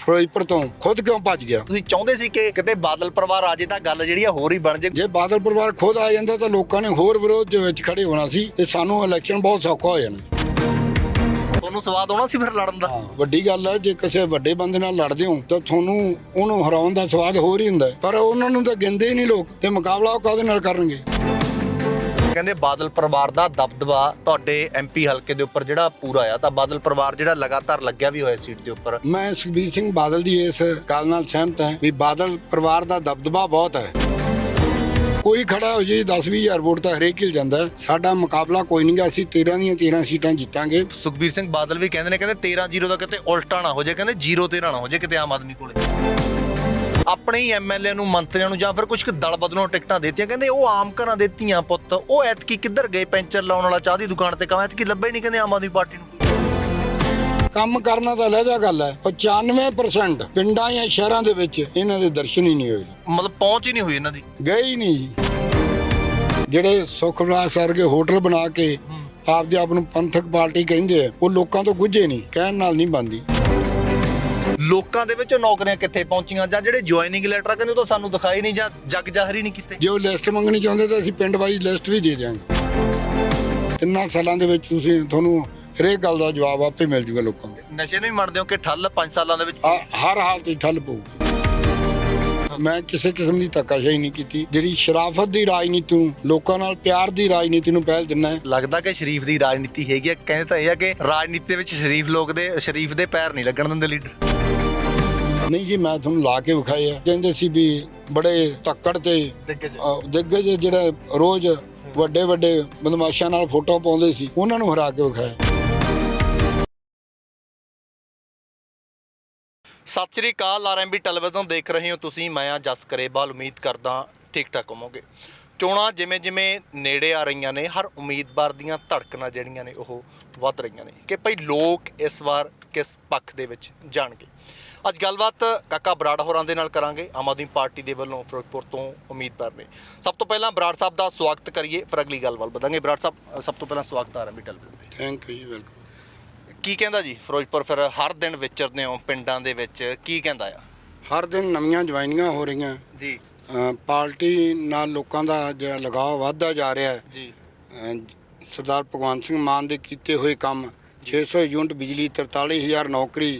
ਫਿਰੋਜ਼ਪੁਰ ਤੋਂ ਖੁਦ ਕਿਉਂ ਭੱਜ ਗਿਆ? ਤੁਸੀਂ ਚਾਹੁੰਦੇ ਸੀ ਕਿ ਕਿਤੇ ਬਾਦਲ ਪਰਿਵਾਰ ਆ ਜੇ ਤਾਂ ਗੱਲ ਜਿਹੜੀ ਆ ਹੋਰ ਹੀ ਬਣ ਜੇ। ਜੇ ਬਾਦਲ ਪਰਿਵਾਰ ਖੁਦ ਆ ਜਾਂਦਾ ਤਾਂ ਲੋਕਾਂ ਨੇ ਹੋਰ ਵਿਰੋਧ ਦੇ ਵਿੱਚ ਖੜੇ ਹੋਣਾ ਸੀ ਤੇ ਸਾਨੂੰ ਇਲੈਕਸ਼ਨ ਬਹੁਤ ਸੌਖਾ ਹੋ ਜਾਣਾ। ਤੁਹਾਨੂੰ ਸਵਾਦ ਆਉਣਾ ਸੀ ਫਿਰ ਲੜਨ ਦਾ? ਵੱਡੀ ਗੱਲ ਹੈ ਜੇ ਕਿਸੇ ਵੱਡੇ ਬੰਦੇ ਨਾਲ ਲੜਦੇ ਹੋ ਤਾਂ ਤੁਹਾਨੂੰ ਉਹਨੂੰ ਹਰਾਉਣ ਦਾ ਸਵਾਦ ਹੋਰ ਹੀ ਹੁੰਦਾ। ਪਰ ਉਹਨਾਂ ਨੂੰ ਤਾਂ ਗਿੰਦੇ ਹੀ ਨਹੀਂ ਲੋਕ ਤੇ ਮੁਕਾਬਲਾ ਉਹ ਕਾਹਦੇ ਨਾਲ ਕਰਨਗੇ? ਕਹਿੰਦੇ ਬਾਦਲ ਪਰਿਵਾਰ ਦਾ ਦਬਦਬਾ ਤੁਹਾਡੇ ਐਮਪੀ ਹਲਕੇ ਦੇ ਉੱਪਰ ਜਿਹੜਾ ਪੂਰਾ ਆ ਤਾਂ ਬਾਦਲ ਪਰਿਵਾਰ ਜਿਹੜਾ ਲਗਾਤਾਰ ਲੱਗਿਆ ਵੀ ਹੋਇਆ ਸੀਟ ਦੇ ਉੱਪਰ। ਮੈਂ ਸੁਖਬੀਰ ਸਿੰਘ ਬਾਦਲ ਦੀ ਇਸ ਗੱਲ ਨਾਲ ਸਹਿਮਤ ਹਾਂ ਵੀ ਬਾਦਲ ਪਰਿਵਾਰ ਦਾ ਦਬਦਬਾ ਬਹੁਤ ਹੈ। ਕੋਈ ਖੜਾ ਹੋ ਜੇ 10 ਹਜ਼ਾਰ ਵੋਟ ਤਾਂ ਹਰੇਕ ਹੀ ਜਾਂਦਾ। ਸਾਡਾ ਮੁਕਾਬਲਾ ਕੋਈ ਨਹੀਂਗਾ ਅਸੀਂ 13 ਦੀਆਂ 13 ਸੀਟਾਂ ਜਿੱਤਾਂਗੇ। ਸੁਖਬੀਰ ਸਿੰਘ ਬਾਦਲ ਵੀ ਕਹਿੰਦੇ ਨੇ ਕਹਿੰਦੇ 13-0 ਦਾ ਕਿਤੇ ਉਲਟਾ ਨਾ ਹੋ ਜਾਏ ਕਹਿੰਦੇ 0-13 ਨਾ ਹੋ ਜਾਏ ਕਿਤੇ ਆਮ ਆਦਮੀ ਕੋਲੇ। ਆਪਣੇ ਹੀ ਐਮਐਲਏ ਨੂੰ ਮੰਤਰੀਆਂ ਨੂੰ ਜਾਂ ਫਿਰ ਕੁਝ ਕੁ ਦਲ ਬਦਲੋਂ ਟਿਕਟਾਂ ਦਿੱਤੀਆਂ ਕਹਿੰਦੇ ਉਹ ਆਮ ਘਰਾਂ ਦੇ ਧੀਆਂ ਪੁੱਤ ਉਹ ਐਤਕੀ ਕਿੱਧਰ ਗਏ ਪੈਂਚਰ ਲਾਉਣ ਵਾਲਾ ਚਾਹ ਦੀ ਦੁਕਾਨ ਤੇ ਕੰਮ ਐਤਕੀ ਲੱਭੇ ਨਹੀਂ ਕਹਿੰਦੇ ਆਮ ਆਦਮੀ ਪਾਰਟੀ ਨੂੰ। ਕੰਮ ਕਰਨਾ ਤਾਂ ਲਹਿਦਾ ਗੱਲ ਹੈ 95% ਪਿੰਡਾਂ ਜਾਂ ਸ਼ਹਿਰਾਂ ਦੇ ਵਿੱਚ ਇਹਨਾਂ ਦੇ ਦਰਸ਼ਨ ਹੀ ਨਹੀਂ ਹੋਏ। ਮਤਲਬ ਪਹੁੰਚ ਹੀ ਨਹੀਂ ਹੋਈ ਇਹਨਾਂ ਦੀ। ਗਏ ਹੀ ਨਹੀਂ ਜਿਹੜੇ ਸੁਖਰਾਜ ਸਰਗੇ ਹੋਟਲ ਬਣਾ ਕੇ ਆਪਦੇ ਆਪ ਨੂੰ ਪੰਥਕ ਪਾਰਟੀ ਕਹਿੰਦੇ ਆ ਉਹ ਲੋਕਾਂ ਤੋਂ ਗੁੱਝੇ ਨਹੀਂ ਕਹਿਣ ਨਾਲ ਨਹੀਂ ਬੰਦੀ ਲੋਕਾਂ ਦੇ ਵਿੱਚ ਨੌਕਰੀਆਂ ਕਿੱਥੇ ਪਹੁੰਚੀਆਂ ਜਾਂ ਜਿਹੜੇ ਜੁਆਇਨਿੰਗ ਲੈਟਰ ਕਹਿੰਦੇ ਉਹ ਤਾਂ ਸਾਨੂੰ ਦਿਖਾਈ ਨਹੀਂ ਜਾਂ ਜਗ ਜ਼ਾਹਰ ਹੀ ਨਹੀਂ ਕੀਤੇ। ਜੇ ਉਹ ਲਿਸਟ ਮੰਗਣੀ ਚਾਹੁੰਦੇ ਤਾਂ ਅਸੀਂ ਪਿੰਡ ਵਾਈਜ਼ ਲਿਸਟ ਵੀ ਦੇ ਦਿਆਂਗੇ। ਤਿੰਨਾਂ ਸਾਲਾਂ ਦੇ ਵਿੱਚ ਤੁਸੀਂ ਤੁਹਾਨੂੰ ਹਰੇਕ ਗੱਲ ਦਾ ਜਵਾਬ ਆਪੇ ਮਿਲ ਜੂਗਾ ਲੋਕਾਂ ਦੇ ਨਸ਼ੇ ਨੂੰ ਵੀ ਮੰਨਦੇ ਹੋ ਕਿ ਠੱਲ 5 ਸਾਲਾਂ ਦੇ ਵਿੱਚ? ਹ- ਹਰ ਹਾਲਤ 'ਚ ਠੱਲ ਪਊਗੀ ਮੈਂ ਕਿਸੇ ਕਿਸਮ ਦੀ ਧੱਕਾਸ਼ਾਹੀ ਨਹੀਂ ਕੀਤੀ। ਜਿਹੜੀ ਸ਼ਰਾਫਤ ਦੀ ਰਾਜਨੀਤੀ ਨੂੰ ਲੋਕਾਂ ਨਾਲ ਪਿਆਰ ਦੀ ਰਾਜਨੀਤੀ ਨੂੰ ਪਹਿਲ ਦਿੰਨਾ ਹੈ। ਲੱਗਦਾ ਕਿ ਸ਼ਰੀਫ ਦੀ ਰਾਜਨੀਤੀ ਹੈਗੀ ਆ। ਕਹਿੰਦੇ ਤਾਂ ਇਹ ਆ ਕਿ ਰਾਜਨੀਤੀ ਦੇ ਵਿੱਚ ਸ਼ਰੀਫ ਲੋਕ ਦੇ ਸ਼ਰੀਫ ਦੇ ਪੈਰ ਨਹੀਂ ਲੱਗਣ ਦਿੰਦੇ ਲੀਡਰ ਨਹੀਂ ਜੀ ਮੈਂ ਤੁਹਾਨੂੰ ਲਾ ਕੇ ਵਿਖਾਏ ਆ। ਕਹਿੰਦੇ ਸੀ ਵੀ ਬੜੇ ਤੱਕੜ ਤੇ ਦਿੱਗਜ ਜਿਹੜੇ ਰੋਜ਼ ਵੱਡੇ ਵੱਡੇ ਬਦਮਾਸ਼ਾਂ ਨਾਲ ਫੋਟੋ ਪਾਉਂਦੇ ਸੀ ਉਹਨਾਂ ਨੂੰ ਹਰਾ ਕੇ ਵਿਖਾਇਆ। ਸਤਿ ਸ੍ਰੀ ਅਕਾਲ ਆਰਐਮਬੀ ਟੈਲੀਵਿਜ਼ਨ ਦੇਖ ਰਹੇ ਹੋ ਤੁਸੀਂ ਮੈਂ ਆ ਜਸ ਕਰੇਵਾਲ ਉਮੀਦ ਕਰਦਾ ਠੀਕ ਠਾਕ ਹੋਵੋਗੇ। ਚੋਣਾਂ ਜਿਵੇਂ ਜਿਵੇਂ ਨੇੜੇ ਆ ਰਹੀਆਂ ਨੇ ਹਰ ਉਮੀਦਵਾਰ ਦੀਆਂ ਧੜਕਣਾਂ ਜਿਹੜੀਆਂ ਨੇ ਉਹ ਵੱਧ ਰਹੀਆਂ ਨੇ। ਕਿ ਭਈ ਲੋਕ ਇਸ ਵਾਰ ਕਿਸ ਪੱਖ ਦੇ ਵਿੱਚ ਜਾਣਗੇ? ਅੱਜ ਗੱਲਬਾਤ ਕਾਕਾ ਬਰਾੜ ਹੋਰਾਂ ਦੇ ਨਾਲ ਕਰਾਂਗੇ। ਆਮ ਆਦਮੀ ਪਾਰਟੀ ਦੇ ਵੱਲੋਂ ਫਿਰੋਜ਼ਪੁਰ ਤੋਂ ਉਮੀਦਵਾਰ ਨੇ। ਸਭ ਤੋਂ ਪਹਿਲਾਂ ਬਰਾੜ ਸਾਹਿਬ ਦਾ ਸਵਾਗਤ ਕਰੀਏ ਫਿਰ ਅਗਲੀ ਗੱਲ ਵੱਲ ਵਧਾਂਗੇ। ਬਰਾੜ ਸਾਹਿਬ ਸਭ ਤੋਂ ਪਹਿਲਾਂ ਸਵਾਗਤ ਹੈ ਆਰਐਮਬੀ ਟੈਲੀਵਿਜ਼ਨ ਤੇ ਥੈਂਕ ਯੂ ਜੀ ਵੈਲਕਮ ਕੀ ਕਹਿੰਦਾ ਜੀ ਫਿਰੋਜ਼ਪੁਰ? ਫਿਰ ਹਰ ਦਿਨ ਵਿਚਰਦੇ ਹੋ ਪਿੰਡਾਂ ਦੇ ਵਿੱਚ ਕੀ ਕਹਿੰਦਾ ਆ? ਹਰ ਦਿਨ ਨਵੀਆਂ ਜੁਆਇਨਿੰਗਾਂ ਹੋ ਰਹੀਆਂ। ਜੀ। ਪਾਰਟੀ ਨਾਲ ਲੋਕਾਂ ਦਾ ਜਿਹੜਾ ਲਗਾਅ ਵੱਧਦਾ ਜਾ ਰਿਹਾ ਹੈ। ਜੀ। ਸਰਦਾਰ ਭਗਵੰਤ ਸਿੰਘ ਮਾਨ ਦੇ ਕੀਤੇ ਹੋਏ ਕੰਮ 600 ਯੂਨਿਟ ਬਿਜਲੀ 43000 ਨੌਕਰੀ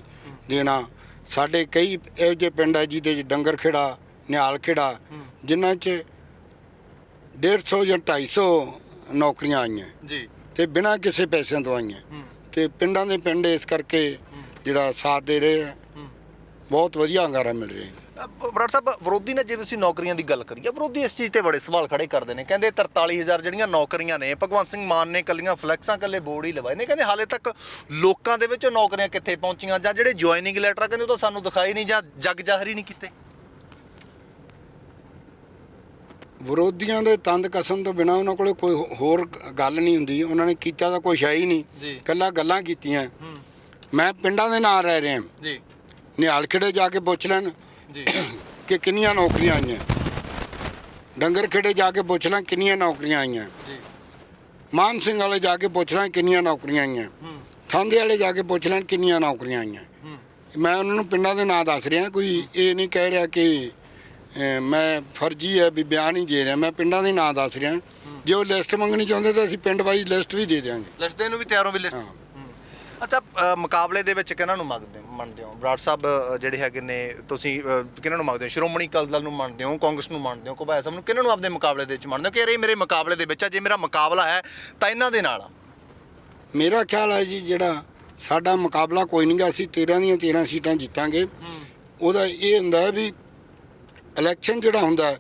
ਦੇਣਾ ਸਾਡੇ ਕਈ ਇਹੋ ਜਿਹੇ ਪਿੰਡ ਹੈ ਜਿਹਦੇ ਚ ਡੰਗਰ ਖੇੜਾ ਨਿਹਾਲ ਖੇੜਾ ਜਿਨ੍ਹਾਂ ਚ 150 ਜਾਂ 250 ਨੌਕਰੀਆਂ ਆਈਆਂ। ਜੀ। ਤੇ ਬਿਨਾਂ ਕਿਸੇ ਪੈਸਿਆਂ ਤੋਂ ਆਈਆਂ। ਤੇ ਪਿੰਡਾਂ ਦੇ ਪਿੰਡ ਇਸ ਕਰਕੇ ਜਿਹੜਾ ਸਾਥ ਦੇ ਰਹੇ ਆ ਬਹੁਤ ਵਧੀਆ ਹੰਗਾਰਾ ਮਿਲ ਰਿਹਾ ਹੈ ਬਰਾੜ ਸਾਹਿਬ ਵਿਰੋਧੀ ਨੇ ਜੇ ਤੁਸੀਂ ਨੌਕਰੀਆਂ ਦੀ ਗੱਲ ਕਰੀਏ ਵਿਰੋਧੀ ਇਸ ਚੀਜ਼ ਤੇ ਬੜੇ ਸਵਾਲ ਖੜੇ ਕਰਦੇ ਨੇ ਕਹਿੰਦੇ 43000 ਜਿਹੜੀਆਂ ਨੌਕਰੀਆਂ ਨੇ ਭਗਵੰਤ ਸਿੰਘ ਮਾਨ ਨੇ ਕੱਲੀਆਂ ਫਲੈਕਸਾਂ ਕੱਲੇ ਬੋਰਡ ਹੀ ਲਵਾਏ ਨੇ ਕਹਿੰਦੇ ਹਾਲੇ ਤੱਕ ਲੋਕਾਂ ਦੇ ਵਿੱਚ ਨੌਕਰੀਆਂ ਕਿੱਥੇ ਪਹੁੰਚੀਆਂ ਜਾਂ ਜਿਹੜੇ ਜੁਆਇਨਿੰਗ ਲੈਟਰ ਕਹਿੰਦੇ ਉਹ ਤਾਂ ਸਾਨੂੰ ਦਿਖਾਈ ਨਹੀਂ ਜਾਂ ਜਗ ਜ਼ਾਹਰ ਨਹੀਂ ਕੀਤੇ। ਵਿਰੋਧੀਆਂ ਦੇ ਤੰਦ ਕਸਮ ਤੋਂ ਬਿਨਾ ਉਹਨਾਂ ਕੋਲੇ ਕੋਈ ਹੋਰ ਗੱਲ ਨਹੀਂ ਹੁੰਦੀ ਉਹਨਾਂ ਨੇ ਕੀਤਾ ਤਾਂ ਕੁਛ ਹੈ ਹੀ ਨਹੀਂ। ਕੱਲਾ ਗੱਲਾਂ ਕੀਤੀਆਂ। ਮੈਂ ਪਿੰਡਾਂ ਦੇ ਨਾਲ ਰਹਿ ਰਿਹਾ। ਜੀ। ਨਿਹਾਲ ਖੇੜੇ ਜਾ ਕੇ ਪੁੱਛ ਲੈਣ ਜੀ। ਕਿ ਕਿੰਨੀਆਂ ਨੌਕਰੀਆਂ ਆਈਆਂ? ਡੰਗਰ ਖੇੜੇ ਜਾ ਕੇ ਪੁੱਛ ਲੈਣ ਕਿੰਨੀਆਂ ਨੌਕਰੀਆਂ ਆਈਆਂ। ਜੀ। ਮਾਨ ਸਿੰਘ ਵਾਲੇ ਜਾ ਕੇ ਪੁੱਛ ਲੈਣ ਕਿੰਨੀਆਂ ਨੌਕਰੀਆਂ ਆਈਆਂ। ਥਾਂਦੇ ਵਾਲੇ ਜਾ ਕੇ ਪੁੱਛ ਲੈਣ ਕਿੰਨੀਆਂ ਨੌਕਰੀਆਂ ਆਈਆਂ। ਮੈਂ ਉਹਨਾਂ ਨੂੰ ਪਿੰਡਾਂ ਦੇ ਨਾਂ ਦੱਸ ਰਿਹਾ ਕੋਈ ਇਹ ਨਹੀਂ ਕਹਿ ਰਿਹਾ ਕਿ ਮੈਂ ਫਰਜ਼ੀ ਹੈ ਵੀ ਬਿਆਨ ਹੀ ਦੇ ਰਿਹਾ। ਮੈਂ ਪਿੰਡਾਂ ਦੇ ਨਾਂ ਦੱਸ ਰਿਹਾ। ਜੇ ਉਹ ਲਿਸਟ ਮੰਗਣੀ ਚਾਹੁੰਦੇ ਤਾਂ ਅਸੀਂ ਪਿੰਡ ਵਾਈਜ਼ ਲਿਸਟ ਵੀ ਦੇ ਦਿਆਂਗੇ। ਲਿਸਟ ਨੂੰ ਵੀ ਤਿਆਰੋਂ ਵੀ ਲਿਸਟ। ਅੱਛਾ ਮੁਕਾਬਲੇ ਦੇ ਵਿੱਚ ਕਿਹਨਾਂ ਨੂੰ ਮੰਗਦੇ ਮੰਨਦੇ ਹੋ? ਬਰਾੜ ਸਾਹਿਬ ਅ, ਜਿਹੜੇ ਹੈਗੇ ਨੇ ਤੁਸੀਂ ਅ, ਕਿਹਨਾਂ ਨੂੰ ਮੰਗਦੇ ਹੋ? ਸ਼੍ਰੋਮਣੀ ਅਕਾਲੀ ਦਲ ਨੂੰ ਮੰਨਦੇ ਹੋ? ਕਾਂਗਰਸ ਨੂੰ ਮੰਨਦੇ ਹੋ? ਕੋਬਾਇਆ ਸਾਹਿਬ ਨੂੰ ਕਿਹਨਾਂ ਨੂੰ ਆਪਦੇ ਮੁਕਾਬਲੇ ਦੇ ਵਿੱਚ ਮੰਨਦੇ ਹੋ? ਕਿ ਇਹ ਮੇਰੇ ਮੁਕਾਬਲੇ ਦੇ ਵਿੱਚ ਆ ਜੇ ਮੇਰਾ ਮੁਕਾਬਲਾ ਹੈ ਤਾਂ ਇਹਨਾਂ ਦੇ ਨਾਲ ਆ। ਮੇਰਾ ਖਿਆਲ ਹੈ ਜੀ ਜਿਹੜਾ ਸਾਡਾ ਮੁਕਾਬਲਾ ਕੋਈ ਨਹੀਂਗਾ ਅਸੀਂ 13 ਦੀਆਂ 13 ਸੀਟਾਂ ਜਿੱਤਾਂਗੇ। ਉਹਦਾ ਇਹ ਹੁੰਦਾ ਹੈ ਵੀ ਇਲੈਕਸ਼ਨ ਜਿਹੜਾ ਹੁੰਦਾ ਹੈ,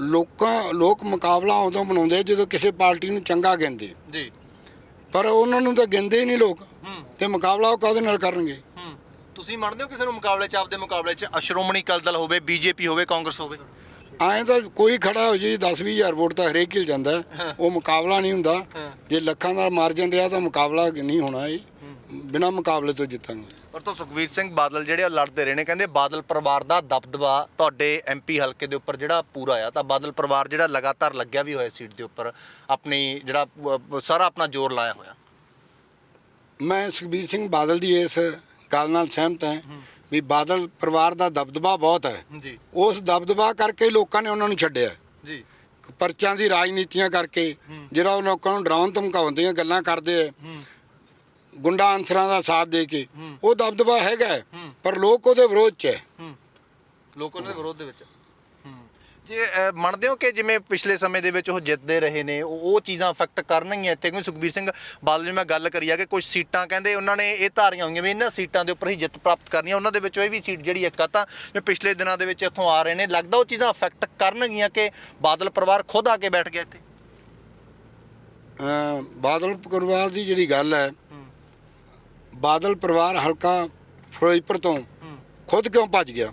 ਲੋਕਾਂ ਲੋਕ ਮੁਕਾਬਲਾ ਉਦੋਂ ਬਣਾਉਂਦੇ ਜਦੋਂ ਕਿਸੇ ਪਾਰਟੀ ਨੂੰ ਚੰਗਾ ਗਿੰਦੇ ਜੀ। ਪਰ ਉਹਨਾਂ ਨੂੰ ਤਾਂ ਗਿੰਦੇ ਹੀ ਨਹੀਂ ਲੋਕ ਤੇ ਮੁਕਾਬਲਾ ਉਹ ਕਾਹਦੇ ਨਾਲ ਕਰਨਗੇ? ਤੁਸੀਂ ਮੰਨਦੇ ਹੋ ਕਿਸੇ ਨੂੰ ਮੁਕਾਬਲੇ 'ਚ ਆਪਦੇ ਮੁਕਾਬਲੇ 'ਚ ਸ਼੍ਰੋਮਣੀ ਅਕਾਲੀ ਦਲ ਹੋਵੇ ਬੀਜੇਪੀ ਹੋਵੇ ਕਾਂਗਰਸ ਹੋਵੇ? ਐਂ ਤਾਂ ਕੋਈ ਖੜਾ ਹੋ ਜੇ 10 ਹਜ਼ਾਰ ਵੋਟ ਤਾਂ ਹਰੇਕ ਹੀ ਜਾਂਦਾ। ਉਹ ਮੁਕਾਬਲਾ ਨਹੀਂ ਹੁੰਦਾ। ਜੇ ਲੱਖਾਂ ਦਾ ਮਾਰਜਨ ਰਿਹਾ ਤਾਂ ਮੁਕਾਬਲਾ ਨਹੀਂ ਹੋਣਾ ਇਹ। ਬਿਨਾਂ ਮੁਕਾਬਲੇ ਤੋਂ ਜਿੱਤਾਂਗੇ। ਪਰ ਤੋਂ ਸੁਖਵੀਰ ਸਿੰਘ ਬਾਦਲ ਜਿਹੜੇ ਉਹ ਲੜਦੇ ਰਹੇ ਨੇ। ਕਹਿੰਦੇ ਬਾਦਲ ਪਰਿਵਾਰ ਦਾ ਦਬਦਬਾ ਤੁਹਾਡੇ ਐਮਪੀ ਹਲਕੇ ਦੇ ਉੱਪਰ ਜਿਹੜਾ ਪੂਰਾ ਆ ਤਾਂ ਬਾਦਲ ਪਰਿਵਾਰ ਜਿਹੜਾ ਲਗਾਤਾਰ ਲੱਗਿਆ ਵੀ ਹੋਇਆ ਸੀਟ ਦੇ ਉੱਪਰ ਆਪਣੀ ਜਿਹੜਾ ਸਾਰਾ ਆਪਣਾ ਜ਼ੋਰ ਲਾਇਆ ਹੋਇਆ। ਮੈਂ ਸੁਖਬੀਰ ਸਿੰਘ ਬਾਦਲ ਦੀ ਇਸ ਗੱਲ ਨਾਲ ਸਹਿਮਤ ਹਾਂ ਵੀ ਬਾਦਲ ਪਰਿਵਾਰ ਦਾ ਦਬਦਬਾ ਬਹੁਤ ਹੈ। ਜੀ। ਉਸ ਦਬਦਬਾ ਕਰਕੇ ਲੋਕਾਂ ਨੇ ਉਹਨਾਂ ਨੂੰ ਛੱਡਿਆ। ਜੀ। ਪਰਚਾਂ ਦੀ ਰਾਜਨੀਤੀਆਂ ਕਰਕੇ। ਜਿਹੜਾ ਉਹ ਲੋਕਾਂ ਨੂੰ ਡਰਾਉਣ ਧਮਕਾਉਣ ਦੀਆਂ ਗੱਲਾਂ ਕਰਦੇ ਆ। ਗੁੰਡਾ ਅਨਸਰਾਂ ਦਾ ਸਾਥ ਦੇ ਕੇ। ਉਹ ਦਬਦਬਾ ਹੈਗਾ। ਪਰ ਲੋਕ ਉਹਦੇ ਵਿਰੋਧ 'ਚ ਹੈ। ਲੋਕਾਂ ਦੇ ਵਿਰੋਧ ਦੇ ਵਿੱਚ। ਜੇ ਮੰਨਦੇ ਹੋ ਕਿ ਜਿਵੇਂ ਪਿਛਲੇ ਸਮੇਂ ਦੇ ਵਿੱਚ ਉਹ ਜਿੱਤਦੇ ਰਹੇ ਨੇ ਉਹ ਉਹ ਚੀਜ਼ਾਂ ਅਫੈਕਟ ਕਰਨਗੀਆਂ ਇੱਥੇ? ਕਿਉਂਕਿ ਸੁਖਬੀਰ ਸਿੰਘ ਬਾਦਲ ਜੀ ਮੈਂ ਗੱਲ ਕਰੀ ਆ ਕਿ ਕੁਝ ਸੀਟਾਂ ਕਹਿੰਦੇ ਉਹਨਾਂ ਨੇ ਇਹ ਧਾਰੀਆਂ ਹੋਈਆਂ ਵੀ ਇਹਨਾਂ ਸੀਟਾਂ ਦੇ ਉੱਪਰ ਹੀ ਜਿੱਤ ਪ੍ਰਾਪਤ ਕਰਨੀ ਆ। ਉਹਨਾਂ ਦੇ ਵਿੱਚੋਂ ਇਹ ਵੀ ਸੀਟ ਜਿਹੜੀ ਇੱਕ ਆ ਤਾਂ ਜੋ ਪਿਛਲੇ ਦਿਨਾਂ ਦੇ ਵਿੱਚ ਇੱਥੋਂ ਆ ਰਹੇ ਨੇ। ਲੱਗਦਾ ਉਹ ਚੀਜ਼ਾਂ ਅਫੈਕਟ ਕਰਨਗੀਆਂ ਕਿ ਬਾਦਲ ਪਰਿਵਾਰ ਖੁਦ ਆ ਕੇ ਬੈਠ ਗਿਆ ਇੱਥੇ? ਅਮ ਬਾਦਲ ਪਰਿਵਾਰ ਦੀ ਜਿਹੜੀ ਗੱਲ ਹੈ ਬਾਦਲ ਪਰਿਵਾਰ ਹਲਕਾ ਫਿਰੋਜ਼ਪੁਰ ਤੋਂ ਖੁਦ ਕਿਉਂ ਭੱਜ ਗਿਆ?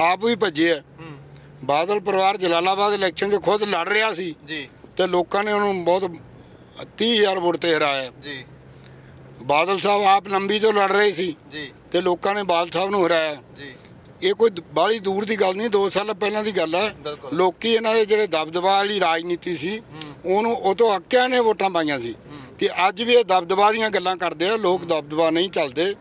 ਆਪ ਵੀ ਭੱਜਿਆ ਹੂੰ। ਬਾਦਲ ਪਰਿਵਾਰ ਜਲਾਲਾਬਾਦ ਇਲੈਕਸ਼ਨ 'ਚ ਖੁਦ ਲੜ ਰਿਹਾ ਸੀ। ਜੀ। ਤੇ ਲੋਕਾਂ ਨੇ ਉਹਨੂੰ ਬਹੁਤ 30000 ਵੋਟ ਤੇ ਹਰਾਇਆ। ਜੀ। ਬਾਦਲ ਸਾਹਿਬ ਆਪ ਲੰਬੀ ਤੋਂ ਲੜ ਰਹੇ ਸੀ। ਜੀ। ਤੇ ਲੋਕਾਂ ਨੇ ਬਾਦਲ ਸਾਹਿਬ ਨੂੰ ਹਰਾਇਆ। ਜੀ। ਇਹ ਕੋਈ ਬਾਹਲੀ ਦੂਰ ਦੀ ਗੱਲ ਨਹੀਂ 2 ਸਾਲ ਪਹਿਲਾਂ ਦੀ ਗੱਲ ਹੈ। ਲੋਕੀ ਇਹਨਾਂ ਦੇ ਜਿਹੜੇ ਦਬਦਬਾ ਵਾਲੀ ਰਾਜਨੀਤੀ ਸੀ। ਉਹਨੂੰ ਉਹ ਤੋਂ ਅੱਕਿਆਂ ਨੇ ਵੋਟਾਂ ਪਾਈਆਂ ਸੀ। ਤੇ ਅੱਜ ਵੀ ਇਹ ਦਬਦਬਾ ਦੀਆਂ ਗੱਲਾਂ ਕਰਦੇ ਆ ਲੋਕ ਦਬਦਬਾ ਨਹੀਂ ਚੱਲਦੇ।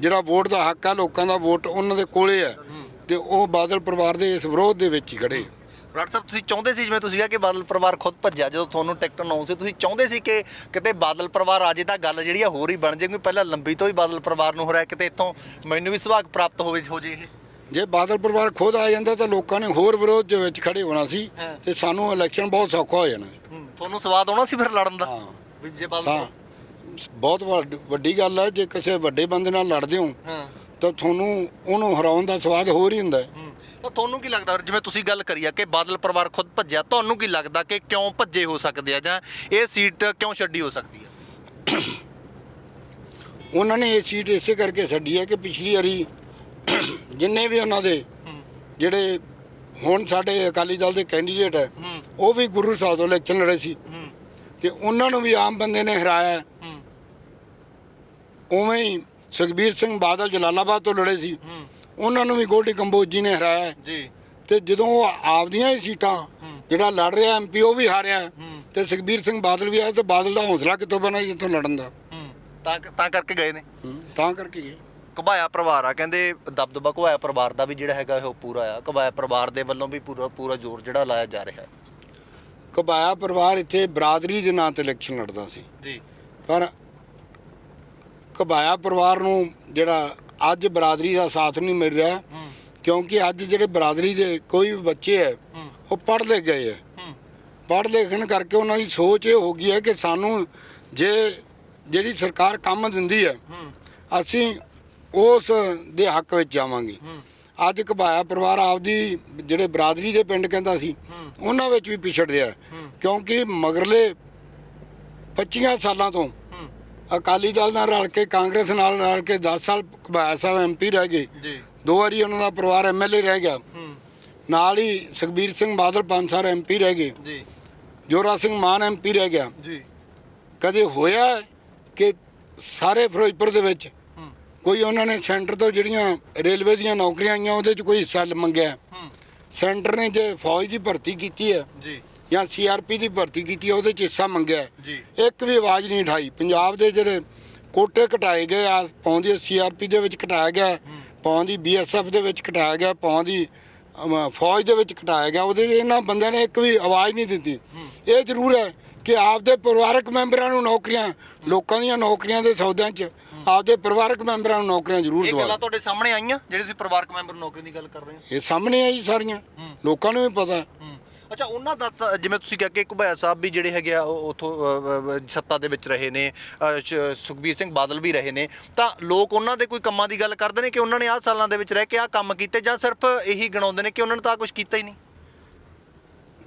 ਜਿਹੜਾ ਵੋਟ ਦਾ ਹੱਕ ਆ ਲੋਕਾਂ ਦਾ ਵੋਟ ਉਹਨਾਂ ਦੇ ਕੋਲੇ ਹੂੰ। ਤੇ ਉਹ ਬਾਦਲ ਪਰਿਵਾਰ ਦੇ ਇਸ ਵਿਰੋਧ ਦੇ ਵਿੱਚ ਹੀ ਖੜੇ ਆ। ਬਰਾੜ ਸਾਹਿਬ ਤੁਸੀਂ ਚਾਹੁੰਦੇ ਸੀ ਜਿਵੇਂ ਤੁਸੀਂ ਕਿਹਾ ਕਿ ਬਾਦਲ ਪਰਿਵਾਰ ਖੁਦ ਭੱਜਿਆ ਜਦੋਂ ਤੁਹਾਨੂੰ ਟਿਕਟ ਅਨਾਉਂਸ ਸੀ ਤੁਸੀਂ ਚਾਹੁੰਦੇ ਸੀ ਕਿ ਕਿਤੇ ਬਾਦਲ ਪਰਿਵਾਰ ਆ ਜੇ ਤਾਂ ਗੱਲ ਜਿਹੜੀ ਆ ਹੋਰ ਹੀ ਬਣ ਜੇ ਕਿਉਂਕਿ ਪਹਿਲਾਂ ਲੰਬੀ ਤੋਂ ਹੀ ਬਾਦਲ ਪਰਿਵਾਰ ਨੂੰ ਹੋ ਰਿਹਾ ਕਿਤੇ ਇੱਥੋਂ ਮੈਨੂੰ ਵੀ ਸੁਭਾਗ ਪ੍ਰਾਪਤ ਹੋਵੇ ਹੋ ਜੇ ਇਹ? ਜੇ ਬਾਦਲ ਪਰਿਵਾਰ ਖੁਦ ਆ ਜਾਂਦਾ ਤਾਂ ਲੋਕਾਂ ਨੇ ਹੋਰ ਵਿਰੋਧ ਦੇ ਵਿੱਚ ਖੜੇ ਹੋਣਾ ਸੀ ਹਾਂ। ਤੇ ਸਾਨੂੰ ਇਲੈਕਸ਼ਨ ਬਹੁਤ ਸੌਖਾ ਹੋ ਜਾਣਾ। ਤੁਹਾਨੂੰ ਸਵਾਦ ਆਉਣਾ ਸੀ ਫਿਰ ਲੜਨ ਦਾ? ਹਾਂ। ਵੀ ਜੇ ਬਾਦਲ ਬਹੁਤ ਵੱਡ- ਵੱਡੀ ਗੱਲ ਹੈ ਜੇ ਕਿਸੇ ਵੱਡੇ ਬੰਦੇ ਨਾਲ ਲੜਦੇ ਹੋ ਹਾਂ। ਤਾਂ ਤੁਹਾਨੂੰ ਉਹਨੂੰ ਹਰਾਉਣ ਦਾ ਸਵਾਦ ਹੋਰ ਹੀ ਹੁੰਦਾ ਹੈ। ਤਾਂ ਤੁਹਾਨੂੰ ਕੀ ਲੱਗਦਾ ਜਿਵੇਂ ਤੁਸੀਂ ਗੱਲ ਕਰੀ ਆ ਕਿ ਬਾਦਲ ਪਰਿਵਾਰ ਖੁਦ ਭੱਜਿਆ ਤੁਹਾਨੂੰ ਕੀ ਲੱਗਦਾ ਕਿ ਕਿਉਂ ਭੱਜੇ ਹੋ ਸਕਦੇ ਆ ਜਾਂ ਇਹ ਸੀਟ ਕਿਉਂ ਛੱਡੀ ਹੋ ਸਕਦੀ ਆ? ਉਹਨਾਂ ਨੇ ਇਹ ਸੀਟ ਇਸੇ ਕਰਕੇ ਛੱਡੀ ਹੈ ਕਿ ਪਿਛਲੀ ਵਾਰੀ ਜਿੰਨੇ ਵੀ ਉਹਨਾਂ ਦੇ ਜਿਹੜੇ ਹੁਣ ਸਾਡੇ ਅਕਾਲੀ ਦਲ ਦੇ ਕੈਂਡੀਡੇਟ ਹੈ। ਉਹ ਵੀ ਗੁਰੂ ਸਾਹਿਬ ਤੋਂ ਇਲੈਕਸ਼ਨ ਲੜੇ ਸੀ। ਤੇ ਉਹਨਾਂ ਨੂੰ ਵੀ ਆਮ ਬੰਦੇ ਨੇ ਹਰਾਇਆ। ਉਵੇਂ ਹੀ ਸੁਖਬੀਰ ਸਿੰਘ ਬਾਦਲ ਜਲਾਲਾਬਾਦ ਤੋਂ ਲੜੇ ਸੀ। ਉਹਨਾਂ ਨੂੰ ਵੀ ਗੋਲਡੀ ਕੰਬੋਜ ਜੀ ਨੇ ਹਰਾਇਆ। ਜੀ। ਤੇ ਜਦੋਂ ਉਹ ਆਪਦੀਆਂ ਹੀ ਸੀਟਾਂ। ਜਿਹੜਾ ਲੜ ਰਿਹਾ ਐਮਪੀ ਉਹ ਵੀ ਹਾਰਿਆ। ਤੇ ਸੁਖਬੀਰ ਸਿੰਘ ਬਾਦਲ ਵੀ ਆਇਆ ਤੇ ਬਾਦਲ ਦਾ ਹੌਸਲਾ ਕਿੱਥੋਂ ਬਣਾ ਜਿੱਥੋਂ ਲੜਨ ਦਾ? ਤਾਂ ਤਾਂ ਕਰਕੇ ਗਏ ਨੇ। ਤਾਂ ਕਰਕੇ ਗਏ। ਘਬਾਇਆ ਪਰਿਵਾਰ ਆ ਕਹਿੰਦੇ ਦਬਦਬਾ ਘਬਾਇਆ ਪਰਿਵਾਰ ਦਾ ਵੀ ਜਿਹੜਾ ਹੈਗਾ ਉਹ ਪੂਰਾ ਆ। ਘਬਾਇਆ ਪਰਿਵਾਰ ਦੇ ਵੱਲੋਂ ਵੀ ਪੂਰਾ ਪੂਰਾ ਜ਼ੋਰ ਜਿਹੜਾ ਲਾਇਆ ਜਾ ਰਿਹਾ। ਕਬਾਇਆ ਪਰਿਵਾਰ ਇੱਥੇ ਬਰਾਦਰੀ ਦੇ ਨਾਂ ਤੇ ਇਲੈਕਸ਼ਨ ਲੜਦਾ ਸੀ। ਜੀ। ਪਰ ਘਬਾਇਆ ਪਰਿਵਾਰ ਨੂੰ ਜਿਹੜਾ ਅੱਜ ਬਰਾਦਰੀ ਦਾ ਸਾਥ ਨਹੀਂ ਮਿਲ ਰਿਹਾ, ਕਿਉਂਕਿ ਅੱਜ ਜਿਹੜੇ ਬਰਾਦਰੀ ਦੇ ਕੋਈ ਵੀ ਬੱਚੇ ਹੈ, ਉਹ ਪੜ੍ਹ ਲਿਖ ਗਏ ਹੈ। ਪੜ੍ਹ ਲਿਖਣ ਕਰਕੇ ਉਹਨਾਂ ਦੀ ਸੋਚ ਇਹ ਹੋ ਗਈ ਹੈ ਕਿ ਸਾਨੂੰ ਜੇ ਜਿਹੜੀ ਸਰਕਾਰ ਕੰਮ ਦਿੰਦੀ ਹੈ, ਅਸੀਂ ਉਸ ਦੇ ਹੱਕ ਵਿੱਚ ਜਾਵਾਂਗੇ। ਅੱਜ ਘਬਾਇਆ ਪਰਿਵਾਰ ਆਪਦੀ ਜਿਹੜੇ ਬਰਾਦਰੀ ਦੇ ਪਿੰਡ ਕਹਿੰਦਾ ਸੀ, ਉਹਨਾਂ ਵਿੱਚ ਵੀ ਪਿਛੜ ਰਿਹਾ ਕਿਉਂਕਿ ਮਗਰਲੇ 25 ਸਾਲਾਂ ਤੋਂ ਅਕਾਲੀ ਦਲ ਨਾਲ ਰਲ ਕੇ ਕਾਂਗਰਸ ਨਾਲ ਰਲ ਕੇ 10 ਸਾਲ ਕਬਾਇਆ ਸਾਹਿਬ ਐਮਪੀ ਰਹਿ ਗਏ। ਜੀ। ਦੋ ਵਾਰੀ ਉਹਨਾਂ ਦਾ ਪਰਿਵਾਰ ਐਮਐਲਏ ਰਹਿ ਗਿਆ। ਨਾਲ ਹੀ ਸੁਖਬੀਰ ਸਿੰਘ ਬਾਦਲ ਪੰਜ ਸਾਲ ਐਮਪੀ ਰਹਿ ਗਏ। ਜੀ। ਜੋਰਾ ਸਿੰਘ ਮਾਨ ਐਮਪੀ ਰਹਿ ਗਿਆ। ਜੀ। ਕਦੇ ਹੋਇਆ ਕਿ ਸਾਰੇ ਫਿਰੋਜ਼ਪੁਰ ਦੇ ਵਿੱਚ ਕੋਈ ਉਹਨਾਂ ਨੇ ਸੈਂਟਰ ਤੋਂ ਜਿਹੜੀਆਂ ਰੇਲਵੇ ਦੀਆਂ ਨੌਕਰੀਆਂ ਆਈਆਂ ਉਹਦੇ 'ਚ ਕੋਈ ਹਿੱਸਾ ਮੰਗਿਆ? ਸੈਂਟਰ ਨੇ ਜੇ ਫੌਜ ਦੀ ਭਰਤੀ ਕੀਤੀ ਹੈ ਜੀ। ਜਾਂ ਸੀਆਰਪੀ ਦੀ ਭਰਤੀ ਕੀਤੀ ਹੈ ਉਹਦੇ 'ਚ ਹਿੱਸਾ ਮੰਗਿਆ ਹੈ। ਜੀ। ਇੱਕ ਵੀ ਆਵਾਜ਼ ਨਹੀਂ ਉਠਾਈ। ਪੰਜਾਬ ਦੇ ਜਿਹੜੇ ਕੋਟੇ ਘਟਾਏ ਗਏ ਆ ਪਾਉਂਦੀ ਸੀਆਰਪੀ ਦੇ ਵਿੱਚ ਘਟਾਇਆ ਗਿਆ ਪਾਉਂਦੀ ਬੀਐਸਐਫ ਦੇ ਵਿੱਚ ਘਟਾਇਆ ਗਿਆ ਪਾਉਂਦੀ ਫੌਜ ਦੇ ਵਿੱਚ ਘਟਾਇਆ ਗਿਆ ਉਹਦੇ 'ਚ ਇਹਨਾਂ ਬੰਦਿਆਂ ਨੇ ਇੱਕ ਵੀ ਆਵਾਜ਼ ਨਹੀਂ ਦਿੱਤੀ। ਇਹ ਜ਼ਰੂਰ ਹੈ ਕਿ ਆਪਦੇ ਪਰਿਵਾਰਕ ਮੈਂਬਰਾਂ ਨੂੰ ਨੌਕਰੀਆਂ ਲੋਕਾਂ ਦੀਆਂ ਨੌਕਰੀਆਂ ਦੇ ਸੌਦਿਆਂ 'ਚ ਆਪਦੇ ਪਰਿਵਾਰਕ ਮੈਂਬਰਾਂ ਨੂੰ ਨੌਕਰੀਆਂ ਜ਼ਰੂਰ ਇਹ ਗੱਲਾਂ ਦਿਵਾਓ ਤੁਹਾਡੇ ਸਾਹਮਣੇ ਆਈਆਂ ਜਿਹੜੇ ਤੁਸੀਂ ਪਰਿਵਾਰਕ ਮੈਂਬਰ ਨੌਕਰੀ ਦੀ ਗੱਲ ਕਰ ਰਹੇ ਹੋ? ਇਹ ਸਾਹਮਣੇ ਆਈ ਸਾਰੀਆਂ। ਹੂੰ। ਲੋਕਾਂ ਨੂੰ ਵੀ ਪਤਾ। ਹੈ। ਅੱਛਾ ਉਹਨਾਂ ਦਾ ਤਾਂ ਜਿਵੇਂ ਤੁਸੀਂ ਕਿਹਾ ਕਿ ਘੁਬਾਇਆ ਸਾਹਿਬ ਵੀ ਜਿਹੜੇ ਹੈਗੇ ਆ ਉਹ ਉਥੋਂ ਸੱਤਾ ਦੇ ਵਿੱਚ ਰਹੇ ਨੇ ਅ, ਸ਼- ਸੁਖਬੀਰ ਸਿੰਘ ਬਾਦਲ ਵੀ ਰਹੇ ਨੇ ਤਾਂ ਲੋਕ ਉਹਨਾਂ ਦੇ ਕੋਈ ਕੰਮਾਂ ਦੀ ਗੱਲ ਕਰਦੇ ਨੇ ਕਿ ਉਹਨਾਂ ਨੇ ਆਹ ਸਾਲਾਂ ਦੇ ਵਿੱਚ ਰਹਿ ਕੇ ਆਹ ਕੰਮ ਕੀਤੇ ਜਾਂ ਸਿਰਫ ਇਹੀ ਗਣਾਉਂਦੇ ਨੇ ਕਿ ਉਹਨਾਂ ਨੇ ਤਾਂ ਕੁਝ ਕੀਤਾ ਹੀ ਨਹੀਂ?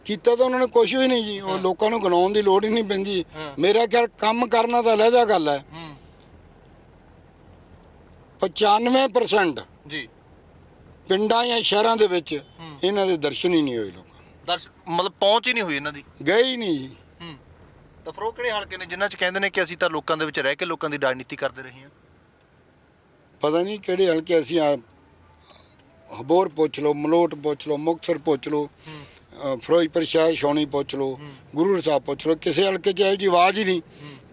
ਕੀਤਾ ਤਾਂ ਉਹਨਾਂ ਨੇ ਕੁਝ ਵੀ ਨਹੀਂ ਜੀ ਉਹ ਲੋਕਾਂ ਨੂੰ ਗਣਾਉਣ ਦੀ ਲੋੜ ਹੀ ਨਹੀਂ ਪੈਂਦੀ। ਮੇਰਾ ਖਿਆਲ ਕੰਮ ਕਰਨਾ ਤਾਂ ਲਹਿਦਾ ਗੱਲ ਹੈ। ਹੂੰ। 95% ਜੀ। ਪਿੰਡਾਂ ਜਾਂ ਸ਼ਹਿਰਾਂ ਦੇ ਵਿੱਚ। ਇਹਨਾਂ ਦੇ ਦਰਸ਼ਨ ਹੀ ਨਹੀਂ ਹੋਏ ਲੋਕਾਂ। ਮਤਲਬ ਪਹੁੰਚ ਹੀ ਨਹੀਂ ਹੋਈ ਇਹਨਾਂ ਦੀ। ਗਏ ਹੀ ਨਹੀਂ ਜੀ। ਹੂੰ। ਤਾਂ ਫਿਰ ਉਹ ਕਿਹੜੇ ਹਲਕੇ ਨੇ ਜਿਨ੍ਹਾਂ 'ਚ ਕਹਿੰਦੇ ਨੇ ਕਿ ਅਸੀਂ ਤਾਂ ਲੋਕਾਂ ਦੇ ਵਿੱਚ ਰਹਿ ਕੇ ਲੋਕਾਂ ਦੀ ਰਾਜਨੀਤੀ ਕਰਦੇ ਰਹੇ ਹਾਂ। ਪਤਾ ਨਹੀਂ ਕਿਹੜੇ ਹਲਕੇ ਅਸੀਂ ਆ ਹਬੋਰ ਪੁੱਛ ਲਓ ਮਲੋਟ ਪੁੱਛ ਲਓ ਮੁਕਤਸਰ ਪੁੱਛ ਲਓ ਅ, ਫਿਰੋਜ਼ਪੁਰ ਸ਼ਹਿਰ ਛਾਉਣੀ ਪੁੱਛ ਲਓ ਗੁਰੂ ਸਾਹਿਬ ਪੁੱਛ ਲਓ ਕਿਸੇ ਹਲਕੇ 'ਚ ਇਹੋ ਜਿਹੀ ਆਵਾਜ਼ ਹੀ ਨਹੀਂ।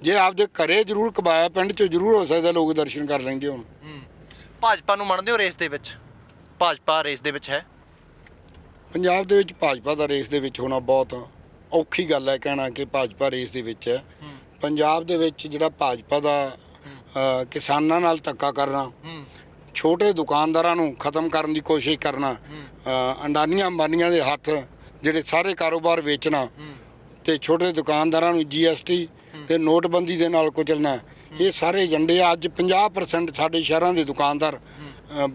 ਜੇ ਆਪਦੇ ਘਰੇ ਜ਼ਰੂਰ ਕਬਾਇਆ ਪਿੰਡ 'ਚ ਜ਼ਰੂਰ ਹੋ ਸਕਦਾ ਲੋਕ ਦਰਸ਼ਨ ਕਰ ਲੈਂਦੇ ਹੁਣ। ਹੂੰ। ਭਾਜਪਾ ਨੂੰ ਮੰਨਦੇ ਹੋ ਰੇਸ ਦੇ ਵਿੱਚ? ਭਾਜਪਾ ਰੇਸ ਦੇ ਵਿੱਚ ਹੈ? ਪੰਜਾਬ ਦੇ ਵਿੱਚ ਭਾਜਪਾ ਦਾ ਰੇਸ ਦੇ ਵਿੱਚ ਹੋਣਾ ਬਹੁਤ ਔਖੀ ਗੱਲ ਹੈ ਕਹਿਣਾ ਕਿ ਭਾਜਪਾ ਰੇਸ ਦੇ ਵਿੱਚ ਹੈ। ਪੰਜਾਬ ਦੇ ਵਿੱਚ ਜਿਹੜਾ ਭਾਜਪਾ ਦਾ ਕਿਸਾਨਾਂ ਨਾਲ ਧੱਕਾ ਕਰਨਾ ਛੋਟੇ ਦੁਕਾਨਦਾਰਾਂ ਨੂੰ ਖਤਮ ਕਰਨ ਦੀ ਕੋਸ਼ਿਸ਼ ਕਰਨਾ ਅੰਡਾਨੀਆਂ ਅੰਬਾਨੀਆਂ ਦੇ ਹੱਥ ਜਿਹੜੇ ਸਾਰੇ ਕਾਰੋਬਾਰ ਵੇਚਣਾ ਤੇ ਛੋਟੇ ਦੁਕਾਨਦਾਰਾਂ ਨੂੰ ਜੀਐਸਟੀ ਤੇ ਨੋਟਬੰਦੀ ਦੇ ਨਾਲ ਕੁਚਲਣਾ ਇਹ ਸਾਰੇ ਏਜੰਡੇ ਆ। ਅੱਜ 50% ਸਾਡੇ ਸ਼ਹਿਰਾਂ ਦੇ ਦੁਕਾਨਦਾਰ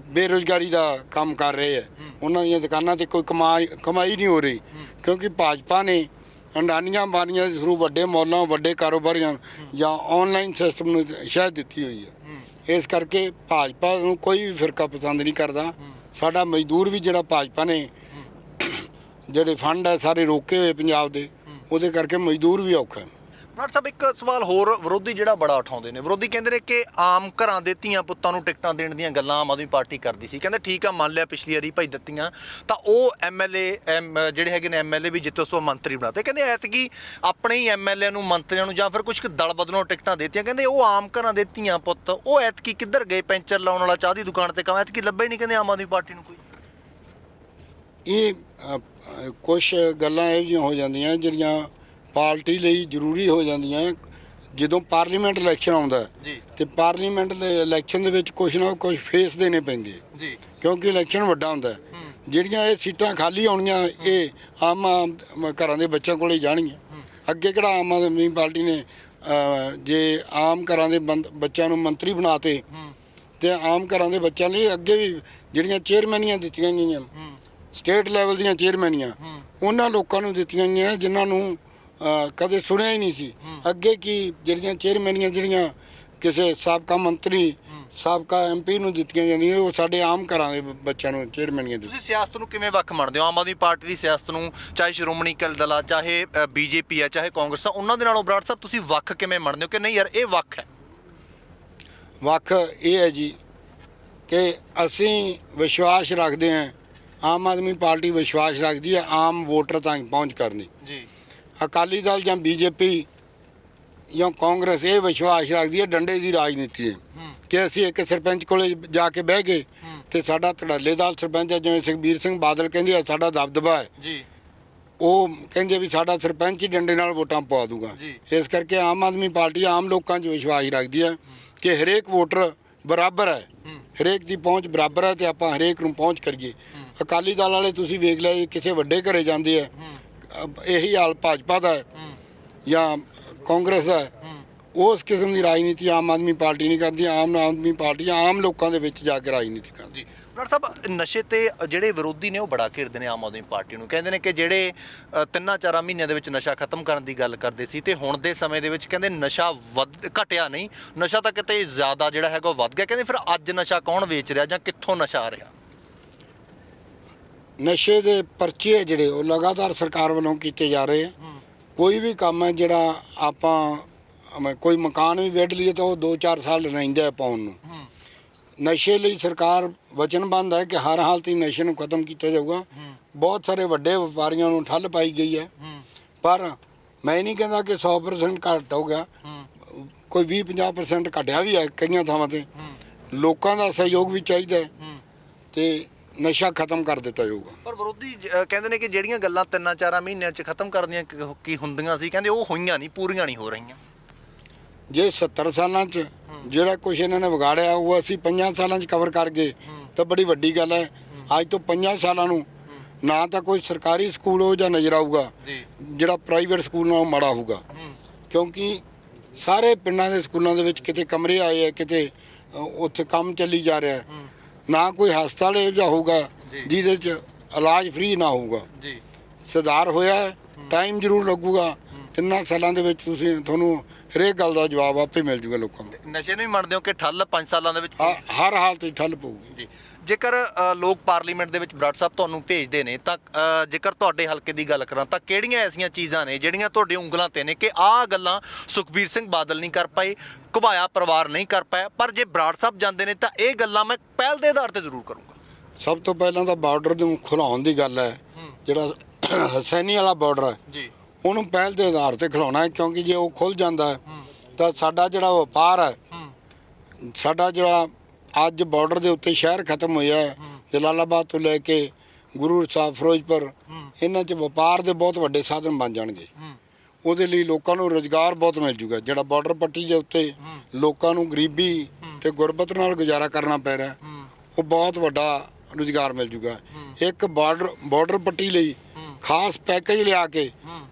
ਬੇਰੁਜ਼ਗਾਰੀ ਦਾ ਕੰਮ ਕਰ ਰਹੇ ਆ ਉਹਨਾਂ ਦੀਆਂ ਦੁਕਾਨਾਂ ਤੇ ਕੋਈ ਕਮਾਈ ਨਹੀਂ ਹੋ ਰਹੀ ਕਿਉਂਕਿ ਭਾਜਪਾ ਨੇ ਅੰਡਾਨੀਆਂ ਅੰਬਾਨੀਆਂ ਦੇ ਥਰੂ ਵੱਡੇ ਮੌਲਾਂ ਵੱਡੇ ਕਾਰੋਬਾਰੀਆਂ ਜਾਂ ਆਨਲਾਈਨ ਸਿਸਟਮ ਨੂੰ ਸ਼ਹਿ ਦਿੱਤੀ ਹੋਈ ਹੈ। ਇਸ ਕਰਕੇ ਭਾਜਪਾ ਨੂੰ ਕੋਈ ਵੀ ਫਿਰਕਾ ਪਸੰਦ ਨਹੀਂ ਕਰਦਾ। ਸਾਡਾ ਮਜ਼ਦੂਰ ਵੀ ਜਿਹੜਾ ਭਾਜਪਾ ਨੇ ਜਿਹੜੇ ਫੰਡ ਹੈ ਸਾਰੇ ਰੋਕੇ ਹੋਏ ਪੰਜਾਬ ਦੇ ਉਹਦੇ ਕਰਕੇ ਮਜ਼ਦੂਰ ਵੀ ਔਖਾ ਹੈ। ਡਾਕਟਰ ਸਾਹਿਬ ਇੱਕ ਸਵਾਲ ਹੋਰ ਵਿਰੋਧੀ ਜਿਹੜਾ ਬੜਾ ਉਠਾਉਂਦੇ ਨੇ। ਵਿਰੋਧੀ ਕਹਿੰਦੇ ਨੇ ਕਿ ਆਮ ਘਰਾਂ ਦੇ ਧੀਆਂ ਪੁੱਤਾਂ ਨੂੰ ਟਿਕਟਾਂ ਦੇਣ ਦੀਆਂ ਗੱਲਾਂ ਆਮ ਆਦਮੀ ਪਾਰਟੀ ਕਰਦੀ ਸੀ। ਕਹਿੰਦੇ ਠੀਕ ਆ ਮੰਨ ਲਿਆ ਪਿਛਲੀ ਵਾਰੀ ਭਾਈ ਦਿੱਤੀਆਂ ਤਾਂ ਉਹ ਐਮਐਲਏ ਜਿਹੜੇ ਹੈਗੇ ਨੇ ਐਮਐਲਏ ਵੀ ਜਿੱਤੇ ਉਸ ਤੋਂ ਮੰਤਰੀ ਬਣਾਤੇ। ਕਹਿੰਦੇ ਐਤਕੀ ਆਪਣੇ ਹੀ ਐਮਐਲਏ ਨੂੰ ਮੰਤਰੀਆਂ ਨੂੰ ਜਾਂ ਫਿਰ ਕੁਝ ਕੁ ਦਲ ਬਦਲੋਂ ਟਿਕਟਾਂ ਦੇਤੀਆਂ। ਕਹਿੰਦੇ ਉਹ ਆਮ ਘਰਾਂ ਦੇ ਧੀਆਂ ਪੁੱਤ ਉਹ ਐਤਕੀ ਕਿੱਧਰ ਗਏ ਪੈਂਚਰ ਲਾਉਣ ਵਾਲਾ ਚਾਹ ਦੀ ਦੁਕਾਨ ਤੇ ਕੰਮ ਐਤਕੀ ਲੱਭੇ ਨਹੀਂ ਕਹਿੰਦੇ ਆਮ ਆਦਮੀ ਪਾਰਟੀ ਨੂੰ ਕੋਈ? ਇਹ ਅ, ਕੁਛ ਗੱਲਾਂ ਇਹੋ ਜਿਹੀਆਂ ਹੋ ਜਾਂਦੀਆਂ ਜਿਹੜੀਆਂ ਪਾਰਟੀ ਲਈ ਜ਼ਰੂਰੀ ਹੋ ਜਾਂਦੀਆਂ ਜਦੋਂ ਪਾਰਲੀਮੈਂਟ ਇਲੈਕਸ਼ਨ ਆਉਂਦਾ ਤੇ ਪਾਰਲੀਮੈਂਟ ਦੇ ਇਲੈਕਸ਼ਨ ਦੇ ਵਿੱਚ ਕੁਛ ਨਾ ਕੁਛ ਫੇਸ ਦੇਣੇ ਪੈਂਦੇ। ਜੀ। ਕਿਉਂਕਿ ਇਲੈਕਸ਼ਨ ਵੱਡਾ ਹੁੰਦਾ। ਜਿਹੜੀਆਂ ਇਹ ਸੀਟਾਂ ਖਾਲੀ ਹੋਣੀਆਂ ਇਹ ਆਮ ਘਰਾਂ ਦੇ ਬੱਚਿਆਂ ਕੋਲੇ ਹੀ। ਜਾਣਗੀਆਂ ਅੱਗੇ ਕਿਹੜਾ ਆਮ ਆਦਮੀ ਪਾਰਟੀ ਨੇ ਜੇ ਆਮ ਘਰਾਂ ਦੇ ਬੱਚਿਆਂ ਨੂੰ ਮੰਤਰੀ ਬਣਾਤੇ ਤੇ ਆਮ ਘਰਾਂ ਦੇ ਬੱਚਿਆਂ ਲਈ ਅੱਗੇ ਵੀ ਜਿਹੜੀਆਂ ਚੇਅਰਮੈਨੀਆਂ ਦਿੱਤੀਆਂ ਗਈਆਂ। ਸਟੇਟ ਲੈਵਲ ਦੀਆਂ ਚੇਅਰਮੈਨੀਆਂ ਉਹਨਾਂ ਲੋਕਾਂ ਨੂੰ ਦਿੱਤੀਆਂ ਗਈਆਂ ਜਿਨ੍ਹਾਂ ਨੂੰ ਕਦੇ ਸੁਣਿਆ ਹੀ ਨਹੀਂ ਸੀ। ਅੱਗੇ ਕੀ ਜਿਹੜੀਆਂ ਚੇਅਰਮੈਨੀਆਂ ਜਿਹੜੀਆਂ ਕਿਸੇ ਸਾਬਕਾ ਮੰਤਰੀ ਸਾਬਕਾ ਐਮਪੀ ਨੂੰ ਦਿੱਤੀਆਂ ਜਾਂਦੀਆਂ ਉਹ ਸਾਡੇ ਆਮ ਘਰਾਂ ਦੇ ਬੱਚਿਆਂ ਨੂੰ ਚੇਅਰਮੈਨੀਆਂ ਦਿੱਤੀਆਂ। ਤੁਸੀਂ ਸਿਆਸਤ ਨੂੰ ਕਿਵੇਂ ਵੱਖ ਮੰਨਦੇ ਹੋ? ਆਮ ਆਦਮੀ ਪਾਰਟੀ ਦੀ ਸਿਆਸਤ ਨੂੰ ਚਾਹੇ ਸ਼੍ਰੋਮਣੀ ਅਕਾਲੀ ਦਲ ਆ ਚਾਹੇ ਬੀਜੇਪੀ ਆ ਚਾਹੇ ਕਾਂਗਰਸ ਆ ਉਹਨਾਂ ਦੇ ਨਾਲੋਂ ਬਰਾੜ ਸਾਹਿਬ ਤੁਸੀਂ ਵੱਖ ਕਿਵੇਂ ਮੰਨਦੇ ਹੋ ਕਿ ਨਹੀਂ ਯਾਰ ਇਹ ਵੱਖ ਹੈ? ਵੱਖ ਇਹ ਹੈ ਜੀ ਕਿ ਅਸੀਂ ਵਿਸ਼ਵਾਸ ਰੱਖਦੇ ਹਾਂ ਆਮ ਆਦਮੀ ਪਾਰਟੀ ਵਿਸ਼ਵਾਸ ਰੱਖਦੀ ਹੈ ਆਮ ਵੋਟਰ ਤੱਕ ਪਹੁੰਚ ਕਰਨੀ। ਜੀ। ਅਕਾਲੀ ਦਲ ਜਾਂ ਬੀਜੇਪੀ ਜਾਂ ਕਾਂਗਰਸ ਇਹ ਵਿਸ਼ਵਾਸ ਰੱਖਦੀ ਹੈ ਡੰਡੇ ਦੀ ਰਾਜਨੀਤੀ ਹੈ ਕਿ ਅਸੀਂ ਇੱਕ ਸਰਪੰਚ ਕੋਲੇ ਜਾ ਕੇ ਬਹਿ ਗਏ ਤੇ ਸਾਡਾ ਧੜੱਲੇਦਾਰ ਸਰਪੰਚ ਹੈ ਜਿਵੇਂ ਸੁਖਬੀਰ ਸਿੰਘ ਬਾਦਲ ਕਹਿੰਦੇ ਆ ਸਾਡਾ ਦਬਦਬਾ ਹੈ। ਜੀ। ਉਹ ਕਹਿੰਦੇ ਵੀ ਸਾਡਾ ਸਰਪੰਚ ਹੀ ਡੰਡੇ ਨਾਲ ਵੋਟਾਂ ਪਵਾ ਦੂਗਾ। ਇਸ ਕਰਕੇ ਆਮ ਆਦਮੀ ਪਾਰਟੀ ਆਮ ਲੋਕਾਂ 'ਚ ਵਿਸ਼ਵਾਸ ਰੱਖਦੀ ਹੈ ਕਿ ਹਰੇਕ ਵੋਟਰ ਬਰਾਬਰ ਹੈ। ਹਰੇਕ ਦੀ ਪਹੁੰਚ ਬਰਾਬਰ ਹੈ ਤੇ ਆਪਾਂ ਹਰੇਕ ਨੂੰ ਪਹੁੰਚ ਕਰੀਏ। ਅਕਾਲੀ ਦਲ ਵਾਲੇ ਤੁਸੀਂ ਵੇਖ ਲਿਆ ਕਿਸੇ ਵੱਡੇ ਘਰੇ ਜਾਂਦੇ ਆ। ਇਹੀ ਹਾਲ ਭਾਜਪਾ ਦਾ ਹੈ ਜਾਂ ਕਾਂਗਰਸ ਦਾ ਹੈ। ਉਸ ਕਿਸਮ ਦੀ ਰਾਜਨੀਤੀ ਆਮ ਆਦਮੀ ਪਾਰਟੀ ਨਹੀਂ ਕਰਦੀ ਆਮ ਆਦਮੀ ਪਾਰਟੀ ਆਮ ਲੋਕਾਂ ਦੇ ਵਿੱਚ ਜਾ ਕੇ ਰਾਜਨੀਤੀ ਕਰਦੀ। ਜੀ। ਬਰਾੜ ਸਾਹਿਬ ਨਸ਼ੇ ਤੇ ਜਿਹੜੇ ਵਿਰੋਧੀ ਨੇ ਉਹ ਬੜਾ ਘੇਰਦੇ ਨੇ ਆਮ ਆਦਮੀ ਪਾਰਟੀ ਨੂੰ। ਕਹਿੰਦੇ ਨੇ ਕਿ ਜਿਹੜੇ ਅ, ਤਿੰਨਾਂ ਚਾਰਾਂ ਮਹੀਨਿਆਂ ਦੇ ਵਿੱਚ ਨਸ਼ਾ ਖਤਮ ਕਰਨ ਦੀ ਗੱਲ ਕਰਦੇ ਸੀ ਤੇ ਹੁਣ ਦੇ ਸਮੇਂ ਦੇ ਵਿੱਚ ਕਹਿੰਦੇ ਨਸ਼ਾ ਵੱਧ ਘਟਿਆ ਨਹੀਂ। ਨਸ਼ਾ ਤਾਂ ਕਿਤੇ ਜ਼ਿਆਦਾ ਜਿਹੜਾ ਹੈਗਾ ਉਹ ਵੱਧ ਗਿਆ। ਕਹਿੰਦੇ ਫਿਰ ਅੱਜ ਨਸ਼ਾ ਕੌਣ ਵੇਚ ਰਿਹਾ ਜਾਂ ਕਿੱਥੋਂ ਨਸ਼ਾ ਆ ਰਿਹਾ? ਨਸ਼ੇ ਦੇ ਪਰਚੇ ਜਿਹੜੇ ਉਹ ਲਗਾਤਾਰ ਸਰਕਾਰ ਵੱਲੋਂ ਕੀਤੇ ਜਾ ਰਹੇ ਆ। ਕੋਈ ਵੀ ਕੰਮ ਹੈ ਜਿਹੜਾ ਆਪਾਂ ਕੋਈ ਮਕਾਨ ਵੀ ਵੇਡ ਲਈਏ ਤਾਂ ਉਹ 2-4 ਸਾਲ ਰਹਿੰਦਾ ਹੈ ਪਾਉਣ ਨੂੰ। ਨਸ਼ੇ ਲਈ ਸਰਕਾਰ ਵਚਨਬੰਦ ਹੈ ਕਿ ਹਰ ਹਾਲਤ 'ਚ ਨਸ਼ੇ ਨੂੰ ਖਤਮ ਕੀਤਾ ਜਾਊਗਾ। ਬਹੁਤ ਸਾਰੇ ਵੱਡੇ ਵਪਾਰੀਆਂ ਨੂੰ ਠੱਲ ਪਾਈ ਗਈ ਹੈ। ਪਰ ਮੈਂ ਨਹੀਂ ਕਹਿੰਦਾ ਕਿ 100% ਘੱਟ ਹੋ ਗਿਆ। ਕੋਈ 20-50% ਘਟਿਆ ਵੀ ਹੈ ਕਈਆਂ ਥਾਵਾਂ ਤੇ। ਲੋਕਾਂ ਦਾ ਸਹਿਯੋਗ ਵੀ ਚਾਹੀਦਾ ਹੈ। ਤੇ ਨਸ਼ਾ ਖਤਮ ਕਰ ਦਿੱਤਾ ਜਾਊਗਾ। ਪਰ ਵਿਰੋਧੀ ਅ, ਕਹਿੰਦੇ ਨੇ ਕਿ ਜਿਹੜੀਆਂ ਗੱਲਾਂ ਤਿੰਨਾਂ ਚਾਰਾਂ ਮਹੀਨਿਆਂ 'ਚ ਖਤਮ ਕਰਦੀਆਂ ਕੀ- ਕੀ ਹੁੰਦੀਆਂ ਸੀ ਕਹਿੰਦੇ ਉਹ ਹੋਈਆਂ ਨਹੀਂ ਪੂਰੀਆਂ ਨਹੀਂ ਹੋ ਰਹੀਆਂ। ਜੇ 70 ਸਾਲਾਂ 'ਚ ਜਿਹੜਾ ਕੁਝ ਇਹਨਾਂ ਨੇ ਵਿਗਾੜਿਆ ਉਹ ਅਸੀਂ 5 ਸਾਲਾਂ 'ਚ ਕਵਰ ਕਰ ਗਏ ਤਾਂ ਬੜੀ ਵੱਡੀ ਗੱਲ ਹੈ। ਅੱਜ ਤੋਂ 5 ਸਾਲਾਂ ਨੂੰ ਨਾ ਤਾਂ ਕੋਈ ਸਰਕਾਰੀ ਸਕੂਲ ਹੋ ਜਾਂ ਨਜ਼ਰ ਆਊਗਾ ਜੀ। ਜਿਹੜਾ ਪ੍ਰਾਈਵੇਟ ਸਕੂਲ ਨਾਲੋਂ ਮਾੜਾ ਹੋਊਗਾ। ਕਿਉਂਕਿ ਸਾਰੇ ਪਿੰਡਾਂ ਦੇ ਸਕੂਲਾਂ ਦੇ ਵਿੱਚ ਕਿਤੇ ਕਮਰੇ ਆਏ ਆ ਕਿਤੇ ਅ, ਉੱਥੇ ਕੰਮ ਚੱਲੀ ਜਾ ਰਿਹਾ। ਹੈ। ਨਾ ਕੋਈ ਹਸਪਤਾਲ ਇਹੋ ਜਿਹਾ ਹੋਊਗਾ। ਜਿਹਦੇ 'ਚ ਇਲਾਜ ਫ੍ਰੀ ਨਾ ਹੋਊਗਾ। ਜੀ। ਸੁਧਾਰ ਹੋਇਆ ਟਾਈਮ ਜ਼ਰੂਰ ਲੱਗੂਗਾ। ਤਿੰਨਾਂ ਸਾਲਾਂ ਦੇ ਵਿੱਚ ਤੁਸੀਂ ਤੁਹਾਨੂੰ ਹਰੇਕ ਗੱਲ ਦਾ ਜਵਾਬ ਆਪੇ ਮਿਲ ਜੂਗਾ ਲੋਕਾਂ ਨੂੰ। ਨਸ਼ੇ ਨੂੰ ਵੀ ਮੰਨਦੇ ਹੋ ਕਿ ਠੱਲ 5 ਸਾਲਾਂ ਦੇ ਵਿੱਚ ਹ- ਹਰ ਹਾਲਤ 'ਚ ਠੱਲ ਪਊਗੀ। ਜੀ। ਜੇਕਰ ਅ, ਲੋਕ ਪਾਰਲੀਮੈਂਟ ਦੇ ਵਿੱਚ ਬਰਾੜ ਸਾਹਿਬ ਤੁਹਾਨੂੰ ਭੇਜਦੇ ਨੇ ਤਾਂ ਅ, ਜੇਕਰ ਤੁਹਾਡੇ ਹਲਕੇ ਦੀ ਗੱਲ ਕਰਾਂ ਤਾਂ ਕਿਹੜੀਆਂ ਐਸੀਆਂ ਚੀਜ਼ਾਂ ਨੇ ਜਿਹੜੀਆਂ ਤੁਹਾਡੇ ਉਂਗਲਾਂ ਤੇ ਨੇ ਕਿ ਆਹ ਗੱਲਾਂ ਸੁਖਬੀਰ ਸਿੰਘ ਬਾਦਲ ਨਹੀਂ ਕਰ ਪਾਏ? ਘੁਬਾਇਆ ਪਰਿਵਾਰ ਨਹੀਂ ਕਰ ਪਾਇਆ। ਪਰ ਜੇ ਬਰਾੜ ਸਾਹਿਬ ਜਾਂਦੇ ਨੇ ਤਾਂ ਇਹ ਗੱਲਾਂ ਮੈਂ ਪਹਿਲ ਦੇ ਆਧਾਰ ਤੇ ਜ਼ਰੂਰ ਕਰੂੰਗਾ। ਸਭ ਤੋਂ ਪਹਿਲਾਂ ਤਾਂ ਬਾਰਡਰ ਨੂੰ ਖੁਲਾਉਣ ਦੀ ਗੱਲ ਹੈ। ਜਿਹੜਾ ਹਸੈਨੀ ਵਾਲਾ ਬਾਰਡਰ ਹੈ ਜੀ। ਉਹਨੂੰ ਪਹਿਲ ਦੇ ਆਧਾਰ ਤੇ ਖਿਲਾਉਣਾ ਹੈ ਕਿਉਂਕਿ ਜੇ ਉਹ ਖੁੱਲ ਜਾਂਦਾ ਹੈ ਤਾਂ ਸਾਡਾ ਜਿਹੜਾ ਵਪਾਰ ਹੈ ਸਾਡਾ ਜਿਹੜਾ ਅੱਜ ਬਾਰਡਰ ਦੇ ਉੱਤੇ ਸ਼ਹਿਰ ਖਤਮ ਹੋਇਆ ਹੈ ਜਲਾਲਾਬਾਦ ਤੋਂ ਲੈ ਕੇ ਗੁਰੂ ਸਾਹਿਬ ਫਿਰੋਜ਼ਪੁਰ ਇਹਨਾਂ 'ਚ ਵਪਾਰ ਦੇ ਬਹੁਤ ਵੱਡੇ ਸਾਧਨ ਬਣ ਜਾਣਗੇ। ਉਹਦੇ ਲਈ ਲੋਕਾਂ ਨੂੰ ਰੋਜ਼ਗਾਰ ਬਹੁਤ ਮਿਲ ਜੂਗਾ। ਜਿਹੜਾ ਬਾਰਡਰ ਪੱਟੀ ਦੇ ਉੱਤੇ ਲੋਕਾਂ ਨੂੰ ਗਰੀਬੀ ਤੇ ਗੁਰਬਤ ਨਾਲ ਗੁਜ਼ਾਰਾ ਕਰਨਾ ਪੈ ਰਿਹਾ ਉਹ ਬਹੁਤ ਵੱਡਾ ਰੋਜ਼ਗਾਰ ਮਿਲ ਜੂਗਾ। ਇੱਕ ਬਾਰਡਰ ਬਾਰਡਰ ਪੱਟੀ ਲਈ ਖਾਸ ਪੈਕੇਜ ਲਿਆ ਕੇ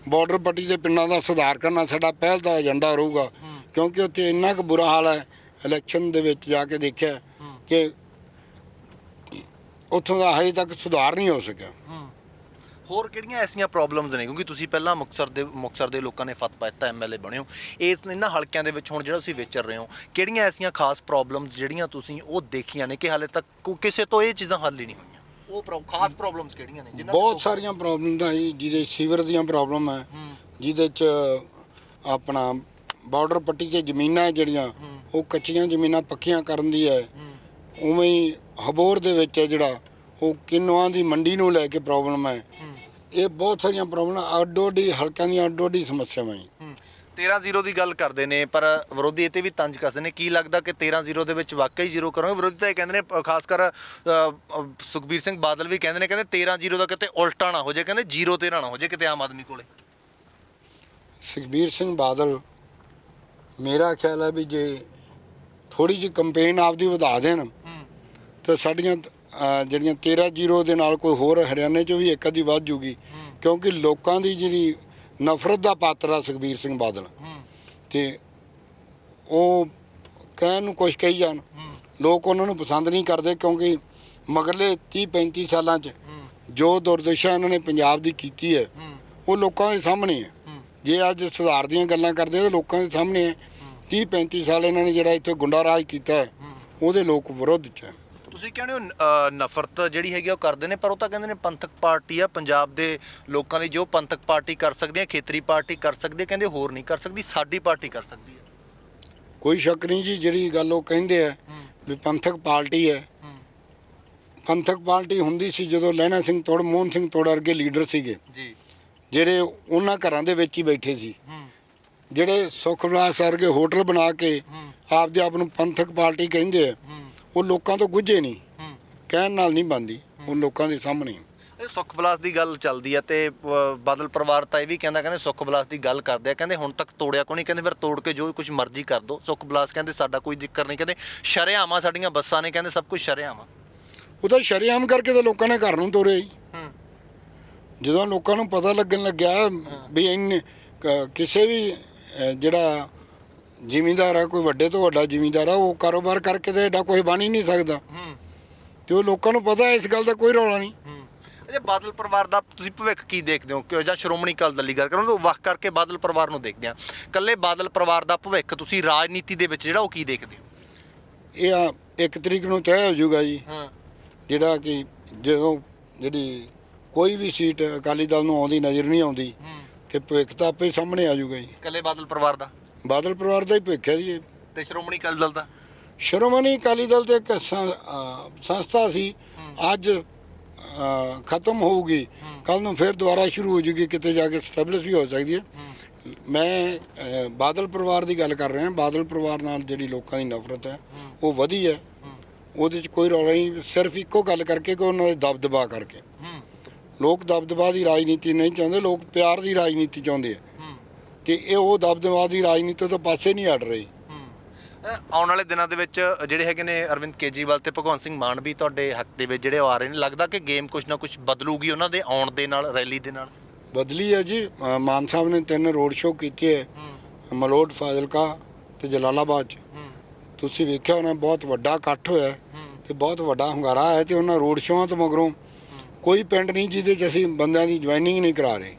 ਬਾਰਡਰ ਪੱਟੀ ਦੇ ਪਿੰਡਾਂ ਦਾ ਸੁਧਾਰ ਕਰਨਾ ਸਾਡਾ ਪਹਿਲ ਦਾ ਏਜੰਡਾ ਰਹੂਗਾ। ਕਿਉਂਕਿ ਉੱਥੇ ਇੰਨਾ ਕੁ ਬੁਰਾ ਹਾਲ ਹੈ ਇਲੈਕਸ਼ਨ ਦੇ ਵਿੱਚ ਜਾ ਕੇ ਦੇਖਿਆ ਕਿ ਉੱਥੋਂ ਦਾ ਹਜੇ ਤੱਕ ਸੁਧਾਰ ਨਹੀਂ ਹੋ ਸਕਿਆ। ਹੋਰ ਕਿਹੜੀਆਂ ਐਸੀਆਂ ਪ੍ਰੋਬਲਮਸ ਨੇ? ਕਿਉਂਕਿ ਤੁਸੀਂ ਪਹਿਲਾਂ ਮੁਕਤਸਰ ਦੇ ਮੁਕਤਸਰ ਦੇ ਲੋਕਾਂ ਨੇ ਫਤ ਪਾਇਆ ਐਮਐਲਏ ਬਣੇ ਹੋ। ਇਸ ਇਹਨਾਂ ਹਲਕਿਆਂ ਦੇ ਵਿੱਚ ਹੁਣ ਜਿਹੜਾ ਤੁਸੀਂ ਵਿਚਰ ਰਹੇ ਹੋ ਕਿਹੜੀਆਂ ਐਸੀਆਂ ਖਾਸ ਪ੍ਰੋਬਲਮਸ ਜਿਹੜੀਆਂ ਤੁਸੀਂ ਉਹ ਦੇਖੀਆਂ ਨੇ ਕਿ ਹਾਲੇ ਤੱਕ ਕਿਸੇ ਤੋਂ ਇਹ ਚੀਜ਼ਾਂ ਹੱਲ ਹੀ ਨਹੀਂ ਹੋਈਆਂ? ਉਹ ਖਾਸ ਪ੍ਰੋਬਲਮਸ ਕਿਹੜੀਆਂ ਨੇ ਜਿਨ੍ਹਾਂ ਬਹੁਤ ਸਾਰੀਆਂ ਪ੍ਰੋਬਲਮਸ ਆ ਜੀ ਜਿਹਦੇ ਸੀਵਰ ਦੀਆਂ ਪ੍ਰੋਬਲਮ ਹੈ ਜਿਹਦੇ ਚ ਆਪਣਾ ਬਾਰਡਰ ਪੱਟੀ ਤੇ ਜ਼ਮੀਨਾਂ ਹੈ ਜਿਹੜੀਆਂ ਉਹ ਕੱਚੀਆਂ ਜ਼ਮੀਨਾਂ ਪੱਕੀਆਂ ਕਰਨ ਦੀ ਹੈ। ਉਵੇਂ ਹੀ ਹਬੋਰ ਦੇ ਵਿੱਚ ਹੈ ਜਿਹੜਾ ਉਹ ਕਿੰਨੂਆਂ ਦੀ ਮੰਡੀ ਨੂੰ ਲੈ ਕੇ ਪ੍ਰੋਬਲਮ ਹੈ। ਇਹ ਬਹੁਤ ਸਾਰੀਆਂ ਪ੍ਰੋਬਲਮ ਅੱਡੋ ਅੱਡੀ ਹਲਕਿਆਂ ਦੀਆਂ ਅੱਡੋ ਅੱਡੀ ਸਮੱਸਿਆਵਾਂ ਹੈ 13-0 ਦੀ ਗੱਲ ਕਰਦੇ ਨੇ ਪਰ ਵਿਰੋਧੀ ਇਹ ਤੇ ਵੀ ਤੰਜ ਕੱਸਦੇ ਨੇ। ਕੀ ਲੱਗਦਾ ਕਿ 13-0 ਦੇ ਵਿੱਚ ਵਾਕਈ ਜ਼ੀਰੋ ਕਰੋਗੇ? ਵਿਰੋਧੀ ਤਾਂ ਇਹ ਕਹਿੰਦੇ ਨੇ ਅ, ਖਾਸ ਕਰ ਅ, ਅ, ਸੁਖਬੀਰ ਸਿੰਘ ਬਾਦਲ ਵੀ ਕਹਿੰਦੇ ਨੇ ਕਹਿੰਦੇ 13-0 ਦਾ ਕਿਤੇ ਉਲਟਾ ਨਾ ਹੋ ਜਾਏ ਕਹਿੰਦੇ 0 ਤੇ ਨਾ ਹੋ ਜਾਏ ਕਿਤੇ ਆਮ ਆਦਮੀ ਕੋਲੇ। ਸੁਖਬੀਰ ਸਿੰਘ ਬਾਦਲ ਮੇਰਾ ਖਿਆਲ ਹੈ ਵੀ ਜੇ ਥੋੜੀ ਜਿਹੀ ਕੰਪੇਨ ਆਪਦੀ ਵਧਾ ਦੇਣ ਤੇ ਸਾਡੀਆਂ ਜਿਹੜੀਆਂ 13-0 ਦੇ ਨਾਲ ਕੋਈ ਹੋਰ ਹਰਿਆਣੇ 'ਚ ਵੀ ਇੱਕ ਅੱਧੀ ਵੱਧ ਜੂਗੀ, ਕਿਉਂਕਿ ਲੋਕਾਂ ਦੀ ਜਿਹੜੀ ਨਫ਼ਰਤ ਦਾ ਪਾਤਰ ਆ ਸੁਖਬੀਰ ਸਿੰਘ ਬਾਦਲ। ਤੇ ਉਹ ਕਹਿਣ ਨੂੰ ਕੁਛ ਕਹੀ ਜਾਣ। ਲੋਕ ਉਹਨਾਂ ਨੂੰ ਪਸੰਦ ਨਹੀਂ ਕਰਦੇ ਕਿਉਂਕਿ ਮਗਰਲੇ 30-35 ਸਾਲਾਂ 'ਚ ਜੋ ਦੁਰਦਸ਼ਾ ਇਹਨਾਂ ਨੇ ਪੰਜਾਬ ਦੀ ਕੀਤੀ ਹੈ, ਉਹ ਲੋਕਾਂ ਦੇ ਸਾਹਮਣੇ ਹੈ। ਜੇ ਅੱਜ ਸੁਧਾਰ ਦੀਆਂ ਗੱਲਾਂ ਕਰਦੇ ਤਾਂ ਲੋਕਾਂ ਦੇ ਸਾਹਮਣੇ ਹੈ। 30 35 ਸਾਲ ਇਹਨਾਂ ਨੇ ਜਿਹੜਾ ਇੱਥੇ ਗੁੰਡਾ ਰਾਜ ਕੀਤਾ ਹੈ, ਉਹਦੇ ਲੋਕ ਵਿਰੋਧ ਚ ਹੈ। ਤੁਸੀਂ ਕਹਿੰਦੇ ਹੋ ਅ, ਨਫ਼ਰਤ ਜਿਹੜੀ ਹੈਗੀ ਆ ਉਹ ਕਰਦੇ ਨੇ? ਪਰ ਉਹ ਤਾਂ ਕਹਿੰਦੇ ਨੇ ਪੰਥਕ ਪਾਰਟੀ ਆ ਪੰਜਾਬ ਦੇ ਲੋਕਾਂ ਲਈ ਜੋ ਪੰਥਕ ਪਾਰਟੀ ਕਰ ਸਕਦੀ ਹੈ ਖੇਤਰੀ ਪਾਰਟੀ ਕਰ ਸਕਦੀ ਹੈ ਕਹਿੰਦੇ ਹੋਰ ਨਹੀਂ ਕਰ ਸਕਦੀ ਸਾਡੀ ਪਾਰਟੀ ਕਰ ਸਕਦੀ ਹੈ ਕੋਈ ਸ਼ੱਕ ਨਹੀਂ ਜੀ ਜਿਹੜੀ ਗੱਲ ਉਹ ਕਹਿੰਦੇ ਆ ਵੀ ਪੰਥਕ ਪਾਰਟੀ ਹੈ। ਪੰਥਕ ਪਾਰਟੀ ਹੁੰਦੀ ਸੀ ਜਦੋਂ ਲਹਿਣਾ ਸਿੰਘ ਤੋੜ ਮੋਹਨ ਸਿੰਘ ਤੋੜ ਵਰਗੇ ਲੀਡਰ ਸੀਗੇ। ਜੀ। ਜਿਹੜੇ ਉਹਨਾਂ ਘਰਾਂ ਦੇ ਵਿੱਚ ਹੀ ਬੈਠੇ ਸੀ। ਜਿਹੜੇ ਸੁਖਵਿਲਾਸ ਵਰਗੇ ਹੋਟਲ ਬਣਾ ਕੇ ਆਪਦੇ ਆਪ ਨੂੰ ਪੰਥਕ ਪਾਰਟੀ ਕਹਿੰਦੇ ਆ। ਉਹ ਲੋਕਾਂ ਤੋਂ ਗੁੱਝੇ ਨਹੀਂ। ਕਹਿਣ ਨਾਲ ਨਹੀਂ ਬੰਦੀ ਉਹ ਲੋਕਾਂ ਦੇ ਸਾਹਮਣੇ। ਇਹ ਸੁੱਖ ਬਲਾਸ ਦੀ ਗੱਲ ਚੱਲਦੀ ਹੈ ਤੇ ਅ, ਬਾਦਲ ਪਰਿਵਾਰ ਤਾਂ ਇਹ ਵੀ ਕਹਿੰਦਾ ਕਹਿੰਦੇ ਸੁੱਖ ਬਲਾਸ ਦੀ ਗੱਲ ਕਰਦੇ ਆ। ਕਹਿੰਦੇ ਹੁਣ ਤੱਕ ਤੋੜਿਆ ਕੋਈ ਨਹੀਂ ਕਹਿੰਦੇ ਫਿਰ ਤੋੜ ਕੇ ਜੋ ਕੁਝ ਮਰਜ਼ੀ ਕਰ ਦੋ। ਸੁੱਖ ਬਲਾਸ ਕਹਿੰਦੇ ਸਾਡਾ ਕੋਈ ਜ਼ਿਕਰ ਨਹੀਂ ਕਹਿੰਦੇ ਸ਼ਰੇਆਮਾਂ ਸਾਡੀਆਂ ਬੱਸਾਂ ਨੇ ਕਹਿੰਦੇ ਸਭ ਕੁਝ ਸ਼ਰੇਆਮਾਂ। ਉਹ ਤਾਂ ਸ਼ਰੇਆਮ ਕਰਕੇ ਤਾਂ ਲੋਕਾਂ ਨੇ ਘਰ ਨੂੰ ਤੋਰਿਆ ਹੀ। ਜਦੋਂ ਲੋਕਾਂ ਨੂੰ ਪਤਾ ਲੱਗਣ ਲੱਗਿਆ ਵੀ ਇੰਨੇ ਕ- ਕਿਸੇ ਵੀ ਜਿਹੜਾ ਜ਼ਿਮੀਂਦਾਰ ਹੈ ਕੋਈ ਵੱਡੇ ਤੋਂ ਵੱਡਾ ਜ਼ਿਮੀਂਦਾਰ ਆ ਉਹ ਕਾਰੋਬਾਰ ਕਰਕੇ ਤੇ ਐਡਾ ਕੋਈ ਬਣ ਹੀ ਨਹੀਂ ਸਕਦਾ। ਤੇ ਉਹ ਲੋਕਾਂ ਨੂੰ ਪਤਾ ਹੈ ਇਸ ਗੱਲ ਦਾ ਕੋਈ ਰੌਲਾ ਨਹੀਂ। ਅਜੇ ਬਾਦਲ ਪਰਿਵਾਰ ਦਾ ਤੁਸੀਂ ਭਵਿੱਖ ਕੀ ਦੇਖਦੇ ਹੋ? ਕਿ ਜਾਂ ਸ਼੍ਰੋਮਣੀ ਅਕਾਲੀ ਦਲ ਦੀ ਗੱਲ ਕਰਾਂ ਤਾਂ ਵੱਖ ਕਰਕੇ ਬਾਦਲ ਪਰਿਵਾਰ ਨੂੰ ਦੇਖਦੇ ਆ। ਕੱਲੇ ਬਾਦਲ ਪਰਿਵਾਰ ਦਾ ਭਵਿੱਖ ਤੁਸੀਂ ਰਾਜਨੀਤੀ ਦੇ ਵਿੱਚ ਜਿਹੜਾ ਉਹ ਕੀ ਦੇਖਦੇ ਹੋ? ਇਹ ਆ ਇੱਕ ਤਰੀਕ ਨੂੰ ਤੈਅ ਹੋ ਜਾਊਗਾ ਜੀ। ਹਾਂ। ਜਿਹੜਾ ਕਿ ਜਦੋਂ ਜਿਹੜੀ ਕੋਈ ਵੀ ਸੀਟ ਅਕਾਲੀ ਦਲ ਨੂੰ ਆਉਂਦੀ ਨਜ਼ਰ ਨਹੀਂ ਆਉਂਦੀ ਤੇ ਭਵਿੱਖ ਤਾਂ ਆਪੇ ਸਾਹਮਣੇ ਆ ਜਾਊਗਾ ਜੀ। ਕੱਲੇ ਬਾਦਲ ਪਰਿਵਾਰ ਦਾ? ਬਾਦਲ ਪਰਿਵਾਰ ਦਾ ਹੀ ਭਵਿੱਖ ਹੈ ਜੀ ਇਹ। ਤੇ ਸ਼੍ਰੋਮਣੀ ਅਕਾਲੀ ਦਲ ਦਾ? ਸ਼੍ਰੋਮਣੀ ਅਕਾਲੀ ਦਲ ਤੇ ਇੱਕ ਸੰ- ਅਹ ਸੰਸਥਾ ਸੀ। ਅੱਜ ਅਹ, ਖਤਮ ਹੋਊਗੀ। ਕੱਲ ਨੂੰ ਫਿਰ ਦੁਬਾਰਾ ਸ਼ੁਰੂ ਹੋ ਜੂਗੀ ਕਿਤੇ ਜਾ ਕੇ ਸਟੈਬਲਿਸ਼ ਵੀ ਹੋ ਸਕਦੀ ਹੈ। ਮੈਂ ਅਹ, ਬਾਦਲ ਪਰਿਵਾਰ ਦੀ ਗੱਲ ਕਰ ਰਿਹਾ। ਬਾਦਲ ਪਰਿਵਾਰ ਨਾਲ ਜਿਹੜੀ ਲੋਕਾਂ ਦੀ ਨਫ਼ਰਤ ਹੈ ਉਹ ਵਧੀ ਹੈ। ਉਹਦੇ 'ਚ ਕੋਈ ਰੌਲਾ ਨਹੀਂ। ਸਿਰਫ ਇੱਕੋ ਗੱਲ ਕਰਕੇ ਕਿ ਉਹਨਾਂ ਦੇ ਦਬਦਬਾ ਕਰਕੇ। ਲੋਕ ਦਬਦਬਾ ਦੀ ਰਾਜਨੀਤੀ ਨਹੀਂ ਚਾਹੁੰਦੇ। ਲੋਕ ਪਿਆਰ ਦੀ ਰਾਜਨੀਤੀ ਚਾਹੁੰਦੇ ਆ। ਤੇ ਇਹ ਉਹ ਦਬਦਬਾ ਦੀ ਰਾਜਨੀਤੀ ਤੋਂ ਪਾਸੇ ਨਹੀਂ ਹਟ ਰਹੀ। ਆਉਣ ਵਾਲੇ ਦਿਨਾਂ ਦੇ ਵਿੱਚ ਜਿਹੜੇ ਹੈਗੇ ਨੇ ਅਰਵਿੰਦ ਕੇਜਰੀਵਾਲ ਤੇ ਭਗਵੰਤ ਸਿੰਘ ਮਾਨ ਵੀ ਤੁਹਾਡੇ ਹੱਕ ਦੇ ਵਿੱਚ ਜਿਹੜੇ ਆ ਰਹੇ ਨੇ ਲੱਗਦਾ ਕਿ ਗੇਮ ਕੁਝ ਨਾ ਕੁਝ ਬਦਲੂਗੀ ਉਹਨਾਂ ਦੇ ਆਉਣ ਦੇ ਨਾਲ ਰੈਲੀ ਦੇ ਨਾਲ? ਬਦਲੀ ਹੈ ਜੀ। ਮਾਨ ਸਾਹਿਬ ਨੇ ਤਿੰਨ ਰੋਡ ਸ਼ੋਅ ਕੀਤੇ ਹੈ। ਮਲੋਟ ਫਾਜ਼ਿਲਕਾ ਤੇ ਜਲਾਲਾਬਾਦ ਚ। ਤੁਸੀਂ ਵੇਖਿਆ ਹੋਣਾ ਬਹੁਤ ਵੱਡਾ ਇਕੱਠ ਹੋਇਆ ਤੇ ਬਹੁਤ ਵੱਡਾ ਹੰਗਾਰਾ ਹੈ ਤੇ ਉਹਨਾਂ ਰੋਡ ਸ਼ੋਆਂ ਤੋਂ ਮਗਰੋਂ ਕੋਈ ਪਿੰਡ ਨਹੀਂ ਜਿਹਦੇ ਚ ਅਸੀਂ ਬੰਦਿਆਂ ਦੀ ਜੁਆਇਨਿੰਗ ਨਹੀਂ ਕਰਾ ਰਹੇ।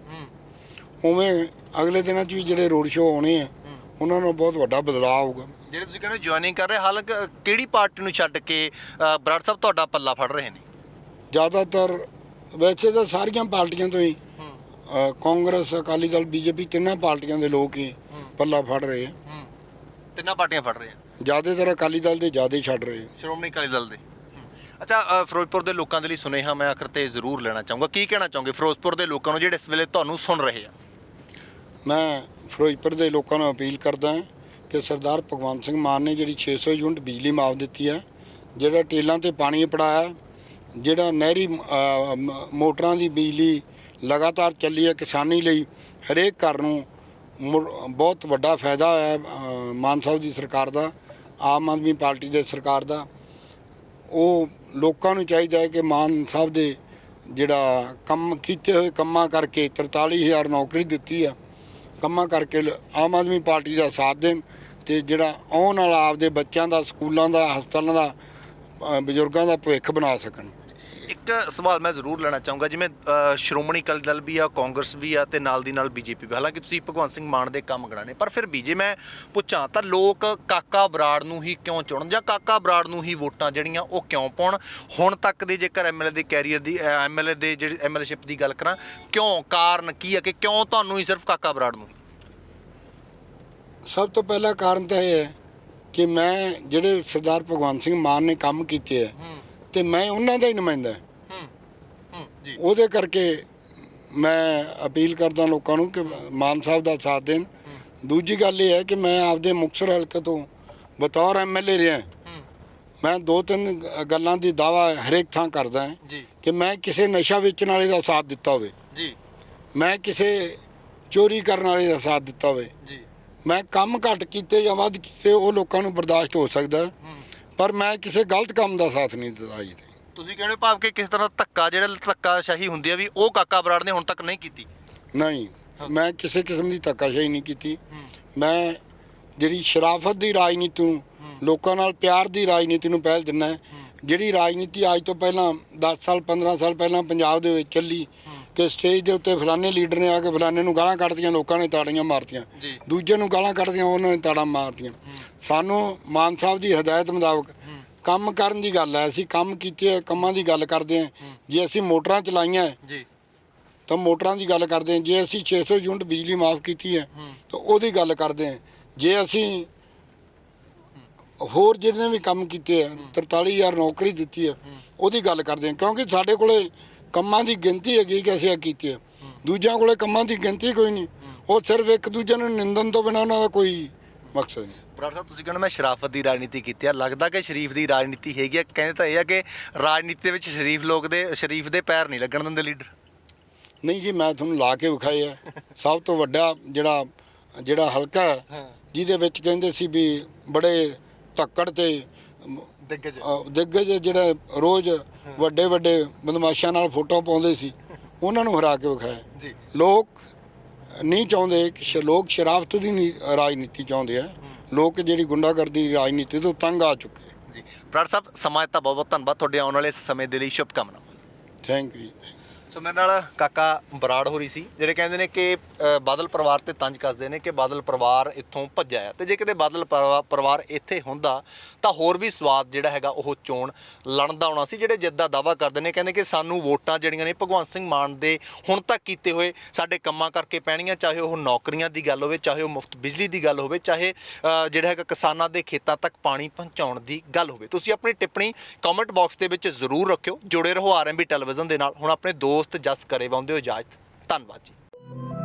ਉਵੇਂ ਅਗਲੇ ਦਿਨਾਂ ਚ ਵੀ ਜਿਹੜੇ ਰੋਡ ਸ਼ੋਅ ਆਉਣੇ ਆ ਉਹਨਾਂ ਨੂੰ ਬਹੁਤ ਵੱਡਾ ਬਦਲਾਅ ਆਊਗਾ। ਜਿਹੜੇ ਤੁਸੀਂ ਕਹਿੰਦੇ ਜੁਆਇਨਿੰਗ ਕਰ ਰਹੇ ਹਾਲਾਂਕਿ ਕਿਹੜੀ ਪਾਰਟੀ ਨੂੰ ਛੱਡ ਕੇ ਬਰਾੜ ਸਾਹਿਬ ਤੁਹਾਡਾ ਪੱਲਾ ਫੜ ਰਹੇ ਨੇ? ਜ਼ਿਆਦਾਤਰ ਵੈਸੇ ਤਾਂ ਸਾਰੀਆਂ ਪਾਰਟੀਆਂ ਤੋਂ ਹੀ ਕਾਂਗਰਸ ਅਕਾਲੀ ਦਲ ਬੀਜੇਪੀ ਤਿੰਨਾਂ ਪਾਰਟੀਆਂ ਦੇ ਲੋਕ ਹੀ ਪੱਲਾ ਫੜ ਰਹੇ ਆ। ਤਿੰਨਾਂ ਪਾਰਟੀਆਂ ਫੜ ਰਹੇ ਆ? ਜ਼ਿਆਦਾਤਰ ਅਕਾਲੀ ਦਲ ਦੇ ਜ਼ਿਆਦਾ ਛੱਡ ਰਹੇ ਆ। ਸ਼੍ਰੋਮਣੀ ਅਕਾਲੀ ਦਲ ਦੇ। ਅੱਛਾ ਫਿਰੋਜ਼ਪੁਰ ਦੇ ਲੋਕਾਂ ਦੇ ਲਈ ਸੁਨੇਹਾ ਮੈਂ ਆਖਰ ਤੇ ਜ਼ਰੂਰ ਲੈਣਾ ਚਾਹੂੰਗਾ। ਕੀ ਕਹਿਣਾ ਚਾਹੋਗੇ? ਫਿਰੋਜ਼ਪੁਰ ਦੇ ਲੋਕਾਂ ਨੂੰ ਜਿਹੜੇ ਇਸ ਵੇਲੇ ਤੁਹਾਨੂੰ ਸੁਣ ਰਹੇ ਆ। ਮੈਂ ਫਿਰੋਜ਼ਪੁਰ ਦੇ ਲੋਕਾਂ ਨੂੰ ਅਪੀਲ ਕਰਦਾ ਹਾਂ ਕਿ ਸਰਦਾਰ ਭਗਵੰਤ ਸਿੰਘ ਮਾਨ ਨੇ ਜਿਹੜੀ 600 ਯੂਨਿਟ ਬਿਜਲੀ ਮਾਫ ਦਿੱਤੀ ਹੈ ਜਿਹੜਾ ਟੇਲਾਂ ਤੇ ਪਾਣੀ ਪੜਾਇਆ ਜਿਹੜਾ ਨਹਿਰੀ ਮ- ਮੋਟਰਾਂ ਦੀ ਬਿਜਲੀ ਲਗਾਤਾਰ ਚੱਲੀ ਹੈ ਕਿਸਾਨੀ ਲਈ ਹਰੇਕ ਘਰ ਨੂੰ ਮੁੜ- ਬਹੁਤ ਵੱਡਾ ਫਾਇਦਾ ਹੋਇਆ ਹੈ, ਮਾਨ ਸਾਹਿਬ ਦੀ ਸਰਕਾਰ ਦਾ ਆਮ ਆਦਮੀ ਪਾਰਟੀ ਦੇ ਸਰਕਾਰ ਦਾ। ਉਹ ਲੋਕਾਂ ਨੂੰ ਚਾਹੀਦਾ ਹੈ ਕਿ ਮਾਨ ਸਾਹਿਬ ਦੇ ਜਿਹੜਾ ਕੰਮ ਕੀਤੇ ਹੋਏ ਕੰਮਾਂ ਕਰਕੇ 43000 ਨੌਕਰੀ ਦਿੱਤੀ ਆ ਕੰਮਾਂ ਕਰਕੇ ਲ- ਆਮ ਆਦਮੀ ਪਾਰਟੀ ਦਾ ਸਾਥ ਦੇਣ ਤੇ ਜਿਹੜਾ ਆਉਣ ਵਾਲਾ ਆਪਦੇ ਬੱਚਿਆਂ ਦਾ, ਸਕੂਲਾਂ ਦਾ, ਹਸਪਤਾਲਾਂ ਦਾ ਬਜ਼ੁਰਗਾਂ ਦਾ ਭਵਿੱਖ ਬਣਾ ਸਕਣ। ਇੱਕ ਸਵਾਲ ਮੈਂ ਜ਼ਰੂਰ ਲੈਣਾ ਚਾਹੂੰਗਾ ਜਿਵੇਂ ਅ, ਸ਼੍ਰੋਮਣੀ ਅਕਾਲੀ ਦਲ ਵੀ ਆ ਕਾਂਗਰਸ ਵੀ ਆ ਤੇ ਨਾਲ ਦੀ ਨਾਲ ਬੀਜੇਪੀ ਵੀ। ਹਾਲਾਂਕਿ ਤੁਸੀਂ ਭਗਵੰਤ ਸਿੰਘ ਮਾਨ ਦੇ ਕੰਮ ਗਣਾਣੇ ਪਰ ਫਿਰ ਵੀ ਜੇ ਮੈਂ ਪੁੱਛਾਂ ਤਾਂ ਲੋਕ ਕਾਕਾ ਬਰਾੜ ਨੂੰ ਹੀ ਕਿਉਂ ਚੁਣਨ ਜਾਂ ਕਾਕਾ ਬਰਾੜ ਨੂੰ ਹੀ ਵੋਟਾਂ ਜਿਹੜੀਆਂ ਉਹ ਕਿਉਂ ਪਾਉਣ? ਹੁਣ ਤੱਕ ਦੇ ਜੇਕਰ ਐਮਐਲਏ ਦੇ ਕੈਰੀਅਰ ਦੀ ਐਮਐਲਏ ਦੇ ਜਿਹੜੀ ਐਮਐਲਏਸ਼ਿਪ ਦੀ ਗੱਲ ਕਰਾਂ ਕਿਉਂ ਕਾਰਨ ਕੀ ਹੈ ਕਿ ਕਿਉਂ ਤੁਹਾਨੂੰ ਹੀ ਸਿਰਫ ਕਾਕਾ ਬਰਾੜ ਨੂੰ? ਸਭ ਤੋਂ ਪਹਿਲਾ ਕਾਰਨ ਤਾਂ ਇਹ ਹੈ ਕਿ ਮੈਂ ਜਿਹੜੇ ਸਰਦਾਰ ਭਗਵੰਤ ਸਿੰਘ ਮਾਨ ਨੇ ਕੰਮ ਕੀਤੇ ਹੂੰ। ਤੇ ਮੈਂ ਉਹਨਾਂ ਦਾ ਹੀ ਨੁਮਾਇੰਦਾ ਹਾਂ। ਜੀ। ਉਹਦੇ ਕਰਕੇ ਮੈਂ ਅਪੀਲ ਕਰਦਾ ਲੋਕਾਂ ਨੂੰ ਕਿ ਮਾਨ ਸਾਹਿਬ ਦਾ ਸਾਥ ਦੇਣ। ਦੂਜੀ ਗੱਲ ਇਹ ਹੈ ਕਿ ਮੈਂ ਆਪਦੇ ਮੁਕਤਸਰ ਹਲਕੇ ਤੋਂ ਬਤੌਰ ਐਮਐਲਏ ਰਿਹਾ ਹੂੰ। ਮੈਂ ਦੋ ਤਿੰਨ ਗੱਲਾਂ ਦੀ ਦਾਵਾ ਹਰੇਕ ਥਾਂ ਕਰਦਾ ਹਾਂ ਕਿ ਮੈਂ ਕਿਸੇ ਨਸ਼ਾ ਵੇਚਣ ਵਾਲੇ ਦਾ ਸਾਥ ਦਿੱਤਾ ਹੋਵੇ। ਜੀ। ਮੈਂ ਕਿਸੇ ਚੋਰੀ ਕਰਨ ਵਾਲੇ ਦਾ ਸਾਥ ਦਿੱਤਾ ਹੋਵੇ। ਜੀ। ਮੈਂ ਕੰਮ ਘੱਟ ਕੀਤੇ ਜਾਂ ਵੱਧ ਕੀਤੇ ਉਹ ਲੋਕਾਂ ਨੂੰ ਬਰਦਾਸ਼ਤ ਹੋ ਸਕਦਾ ਪਰ ਮੈਂ ਕਿਸੇ ਗਲਤ ਕੰਮ ਦਾ ਸਾਥ ਨਹੀਂ ਦਿੱਤਾ ਜੀ ਤੁਸੀਂ ਕਹਿੰਦੇ ਭਾਵ ਕਿ ਕਿਸ ਤਰ੍ਹਾਂ ਧੱਕਾ ਜਿਹੜਾ ਧੱਕਾ ਸ਼ਾਹੀ ਹੁੰਦੀ ਆ ਵੀ ਉਹ ਕਾਕਾ ਬਰਾੜ ਨੇ ਹੁਣ ਤੱਕ ਨਹੀਂ ਕੀਤੀ। ਨਹੀਂ ਮੈਂ ਕਿਸੇ ਕਿਸਮ ਦੀ ਧੱਕਾਸ਼ਾਹੀ ਨਹੀਂ ਕੀਤੀ। ਮੈਂ ਜਿਹੜੀ ਸ਼ਰਾਫਤ ਦੀ ਰਾਜਨੀਤੀ ਨੂੰ ਲੋਕਾਂ ਨਾਲ ਪਿਆਰ ਦੀ ਰਾਜਨੀਤੀ ਨੂੰ ਪਹਿਲ ਦਿੰਦਾ। ਜਿਹੜੀ ਰਾਜਨੀਤੀ ਅੱਜ ਤੋਂ ਪਹਿਲਾਂ 10 ਸਾਲ 15 ਸਾਲ ਪਹਿਲਾਂ ਪੰਜਾਬ ਦੇ ਵਿੱਚ ਚੱਲੀ ਕਿ ਸਟੇਜ ਦੇ ਉੱਤੇ ਫਲਾਣੇ ਲੀਡਰ ਨੇ ਆ ਕੇ ਫਲਾਣੇ ਨੂੰ ਗਾਲਾਂ ਕੱਢਦੀਆਂ ਲੋਕਾਂ ਨੇ ਤਾੜੀਆਂ ਮਾਰਤੀਆਂ। ਦੂਜੇ ਨੂੰ ਗਾਲਾਂ ਕੱਢਦੀਆਂ ਉਹਨਾਂ ਨੇ ਤਾੜਾਂ ਮਾਰਤੀਆਂ। ਸਾਨੂੰ ਮਾਨ ਸਾਹਿਬ ਦੀ ਹਦਾਇਤ ਮੁਤਾਬਕ ਕੰਮ ਕਰਨ ਦੀ ਗੱਲ ਹੈ ਅਸੀਂ ਕੰਮ ਕੀਤੇ ਆ, ਕੰਮਾਂ ਦੀ ਗੱਲ ਕਰਦੇ ਹਾਂ। ਜੇ ਅਸੀਂ ਮੋਟਰਾਂ ਚਲਾਈਆਂ ਜੀ। ਤਾਂ ਮੋਟਰਾਂ ਦੀ ਗੱਲ ਕਰਦੇ ਹਾਂ। ਜੇ ਅਸੀਂ 600 ਯੂਨਿਟ ਬਿਜਲੀ ਮਾਫ ਕੀਤੀ ਹੈ ਤਾਂ ਉਹਦੀ ਗੱਲ ਕਰਦੇ ਹਾਂ। ਜੇ ਅਸੀਂ ਹੋਰ ਜਿਹਨੇ ਵੀ ਕੰਮ ਕੀਤੇ ਆ 43000 ਨੌਕਰੀ ਦਿੱਤੀ ਹੈ। ਉਹਦੀ ਗੱਲ ਕਰਦੇ ਹਾਂ। ਕਿਉਂਕਿ ਸਾਡੇ ਕੋਲੇ ਕੰਮਾਂ ਦੀ ਗਿਣਤੀ ਹੈਗੀ ਕਿ ਅਸੀਂ ਇਹ ਕੀਤੇ ਆ ਦੂਜਿਆਂ ਕੋਲੇ ਕੰਮਾਂ ਦੀ ਗਿਣਤੀ ਕੋਈ ਨਹੀਂ। ਉਹ ਸਿਰਫ ਇੱਕ ਦੂਜੇ ਨੂੰ ਨਿੰਦਣ ਤੋਂ ਬਿਨਾਂ ਉਹਨਾਂ ਦਾ ਕੋਈ ਮਕਸਦ ਨਹੀਂ। ਬਰਾੜ ਸਾਹਿਬ ਤੁਸੀਂ ਕਹਿੰਦੇ ਮੈਂ ਸ਼ਰਾਫਤ ਦੀ ਰਾਜਨੀਤੀ ਕੀਤੀ ਆ ਲੱਗਦਾ ਕਿ ਸ਼ਰੀਫ ਦੀ ਰਾਜਨੀਤੀ ਹੈਗੀ ਆ ਕਹਿੰਦੇ ਤਾਂ ਇਹ ਆ ਕਿ ਰਾਜਨੀਤੀ ਦੇ ਵਿੱਚ ਸ਼ਰੀਫ ਲੋਕ ਦੇ ਸ਼ਰੀਫ ਦੇ ਪੈਰ ਨਹੀਂ ਲੱਗਣ ਦਿੰਦੇ ਲੀਡਰ। ਨਹੀਂ ਜੀ ਮੈਂ ਤੁਹਾਨੂੰ ਲਾ ਕੇ ਵਿਖਾਏ ਆ ਸਭ ਤੋਂ ਵੱਡਾ ਜਿਹੜਾ ਜਿਹੜਾ ਹਲਕਾ ਹੈ, ਹਾਂ। ਜਿਹਦੇ ਵਿੱਚ ਕਹਿੰਦੇ ਸੀ ਵੀ ਬੜੇ ਧੱਕੜ ਤੇ ਦਿੱਗਜ। ਅਹ ਦਿੱਗਜ ਜਿਹੜੇ ਰੋਜ਼ ਵੱਡੇ ਵੱਡੇ ਬਦਮਾਸ਼ਾਂ ਨਾਲ ਫੋਟੋ ਪਾਉਂਦੇ ਸੀ ਉਹਨਾਂ ਨੂੰ ਹਰਾ ਕੇ ਵਿਖਾਇਆ। ਜੀ। ਲੋਕ ਨਹੀਂ ਚਾਹੁੰਦੇ ਕਿ ਸ਼- ਲੋਕ ਸ਼ਰਾਫਤ ਦੀ ਨਹੀਂ ਰਾਜਨੀਤੀ ਚਾਹੁੰਦੇ ਆ। ਲੋਕ ਜਿਹੜੀ ਗੁੰਡਾਗਰਦੀ ਦੀ ਰਾਜਨੀਤੀ ਤੋਂ ਤੰਗ ਆ ਚੁੱਕੇ। ਜੀ। ਬਰਾੜ ਸਾਹਿਬ ਸਮਾਂ ਦਿੱਤਾ ਬਹੁਤ ਬਹੁਤ ਧੰਨਵਾਦ। ਤੁਹਾਡੇ ਆਉਣ ਵਾਲੇ ਸਮੇਂ ਦੇ ਲਈ ਸ਼ੁਭ ਕਾਮਨਾਵਾਂ ਥੈਂਕ ਯੂ ਸੋ ਮੇਰੇ ਨਾਲ ਕਾਕਾ ਬਰਾੜ ਹੋ ਰਹੀ ਸੀ ਜਿਹੜੇ ਕਹਿੰਦੇ ਨੇ ਕਿ ਅ, ਬਾਦਲ ਪਰਿਵਾਰ ਤੇ ਤੰਜ ਕੱਸਦੇ ਨੇ ਕਿ ਬਾਦਲ ਪਰਿਵਾਰ ਇੱਥੋਂ ਭੱਜਿਆ ਆ। ਤੇ ਜੇ ਕਿਤੇ ਬਾਦਲ ਪਰਿਵਾ- ਪਰਿਵਾਰ ਇੱਥੇ ਹੁੰਦਾ ਤਾਂ ਹੋਰ ਵੀ ਸਵਾਦ ਜਿਹੜਾ ਹੈਗਾ ਉਹ ਚੋਣ ਲੜਨ ਦਾ ਆਉਣਾ ਸੀ ਜਿਹੜੇ ਜਿੱਦਾਂ ਦਾਵਾ ਕਰਦੇ ਨੇ ਕਹਿੰਦੇ ਕਿ ਸਾਨੂੰ ਵੋਟਾਂ ਜਿਹੜੀਆਂ ਨੇ ਭਗਵੰਤ ਸਿੰਘ ਮਾਨ ਦੇ ਹੁਣ ਤੱਕ ਕੀਤੇ ਹੋਏ ਸਾਡੇ ਕੰਮਾਂ ਕਰਕੇ ਪੈਣੀਆਂ ਚਾਹੇ ਉਹ ਨੌਕਰੀਆਂ ਦੀ ਗੱਲ ਹੋਵੇ ਚਾਹੇ ਉਹ ਮੁਫਤ ਬਿਜਲੀ ਦੀ ਗੱਲ ਹੋਵੇ ਚਾਹੇ ਅ, ਜਿਹੜਾ ਹੈਗਾ ਕਿਸਾਨਾਂ ਦੇ ਖੇਤਾਂ ਤੱਕ ਪਾਣੀ ਪਹੁੰਚਾਉਣ ਦੀ ਗੱਲ ਹੋਵੇ। ਤੁਸੀਂ ਆਪਣੀ ਟਿੱਪਣੀ ਕਮੈਂਟ ਬਾਕਸ ਦੇ ਵਿੱਚ ਜ਼ਰੂਰ ਰੱਖਿਓ। ਜੁੜੇ ਰਹੋ ਆਰਐਮਬੀ ਟੈਲੀਵਿਜ਼ਨ ਦੇ ਨਾਲ। ਹੁਣ ਆਪਣੇ ਦੋ ਦੋਸਤ ਜਸ ਕਰੇ ਵਾਉਂਦੇ ਹੋ ਇਜਾਜ਼ਤ ਧੰਨਵਾਦ ਜੀ।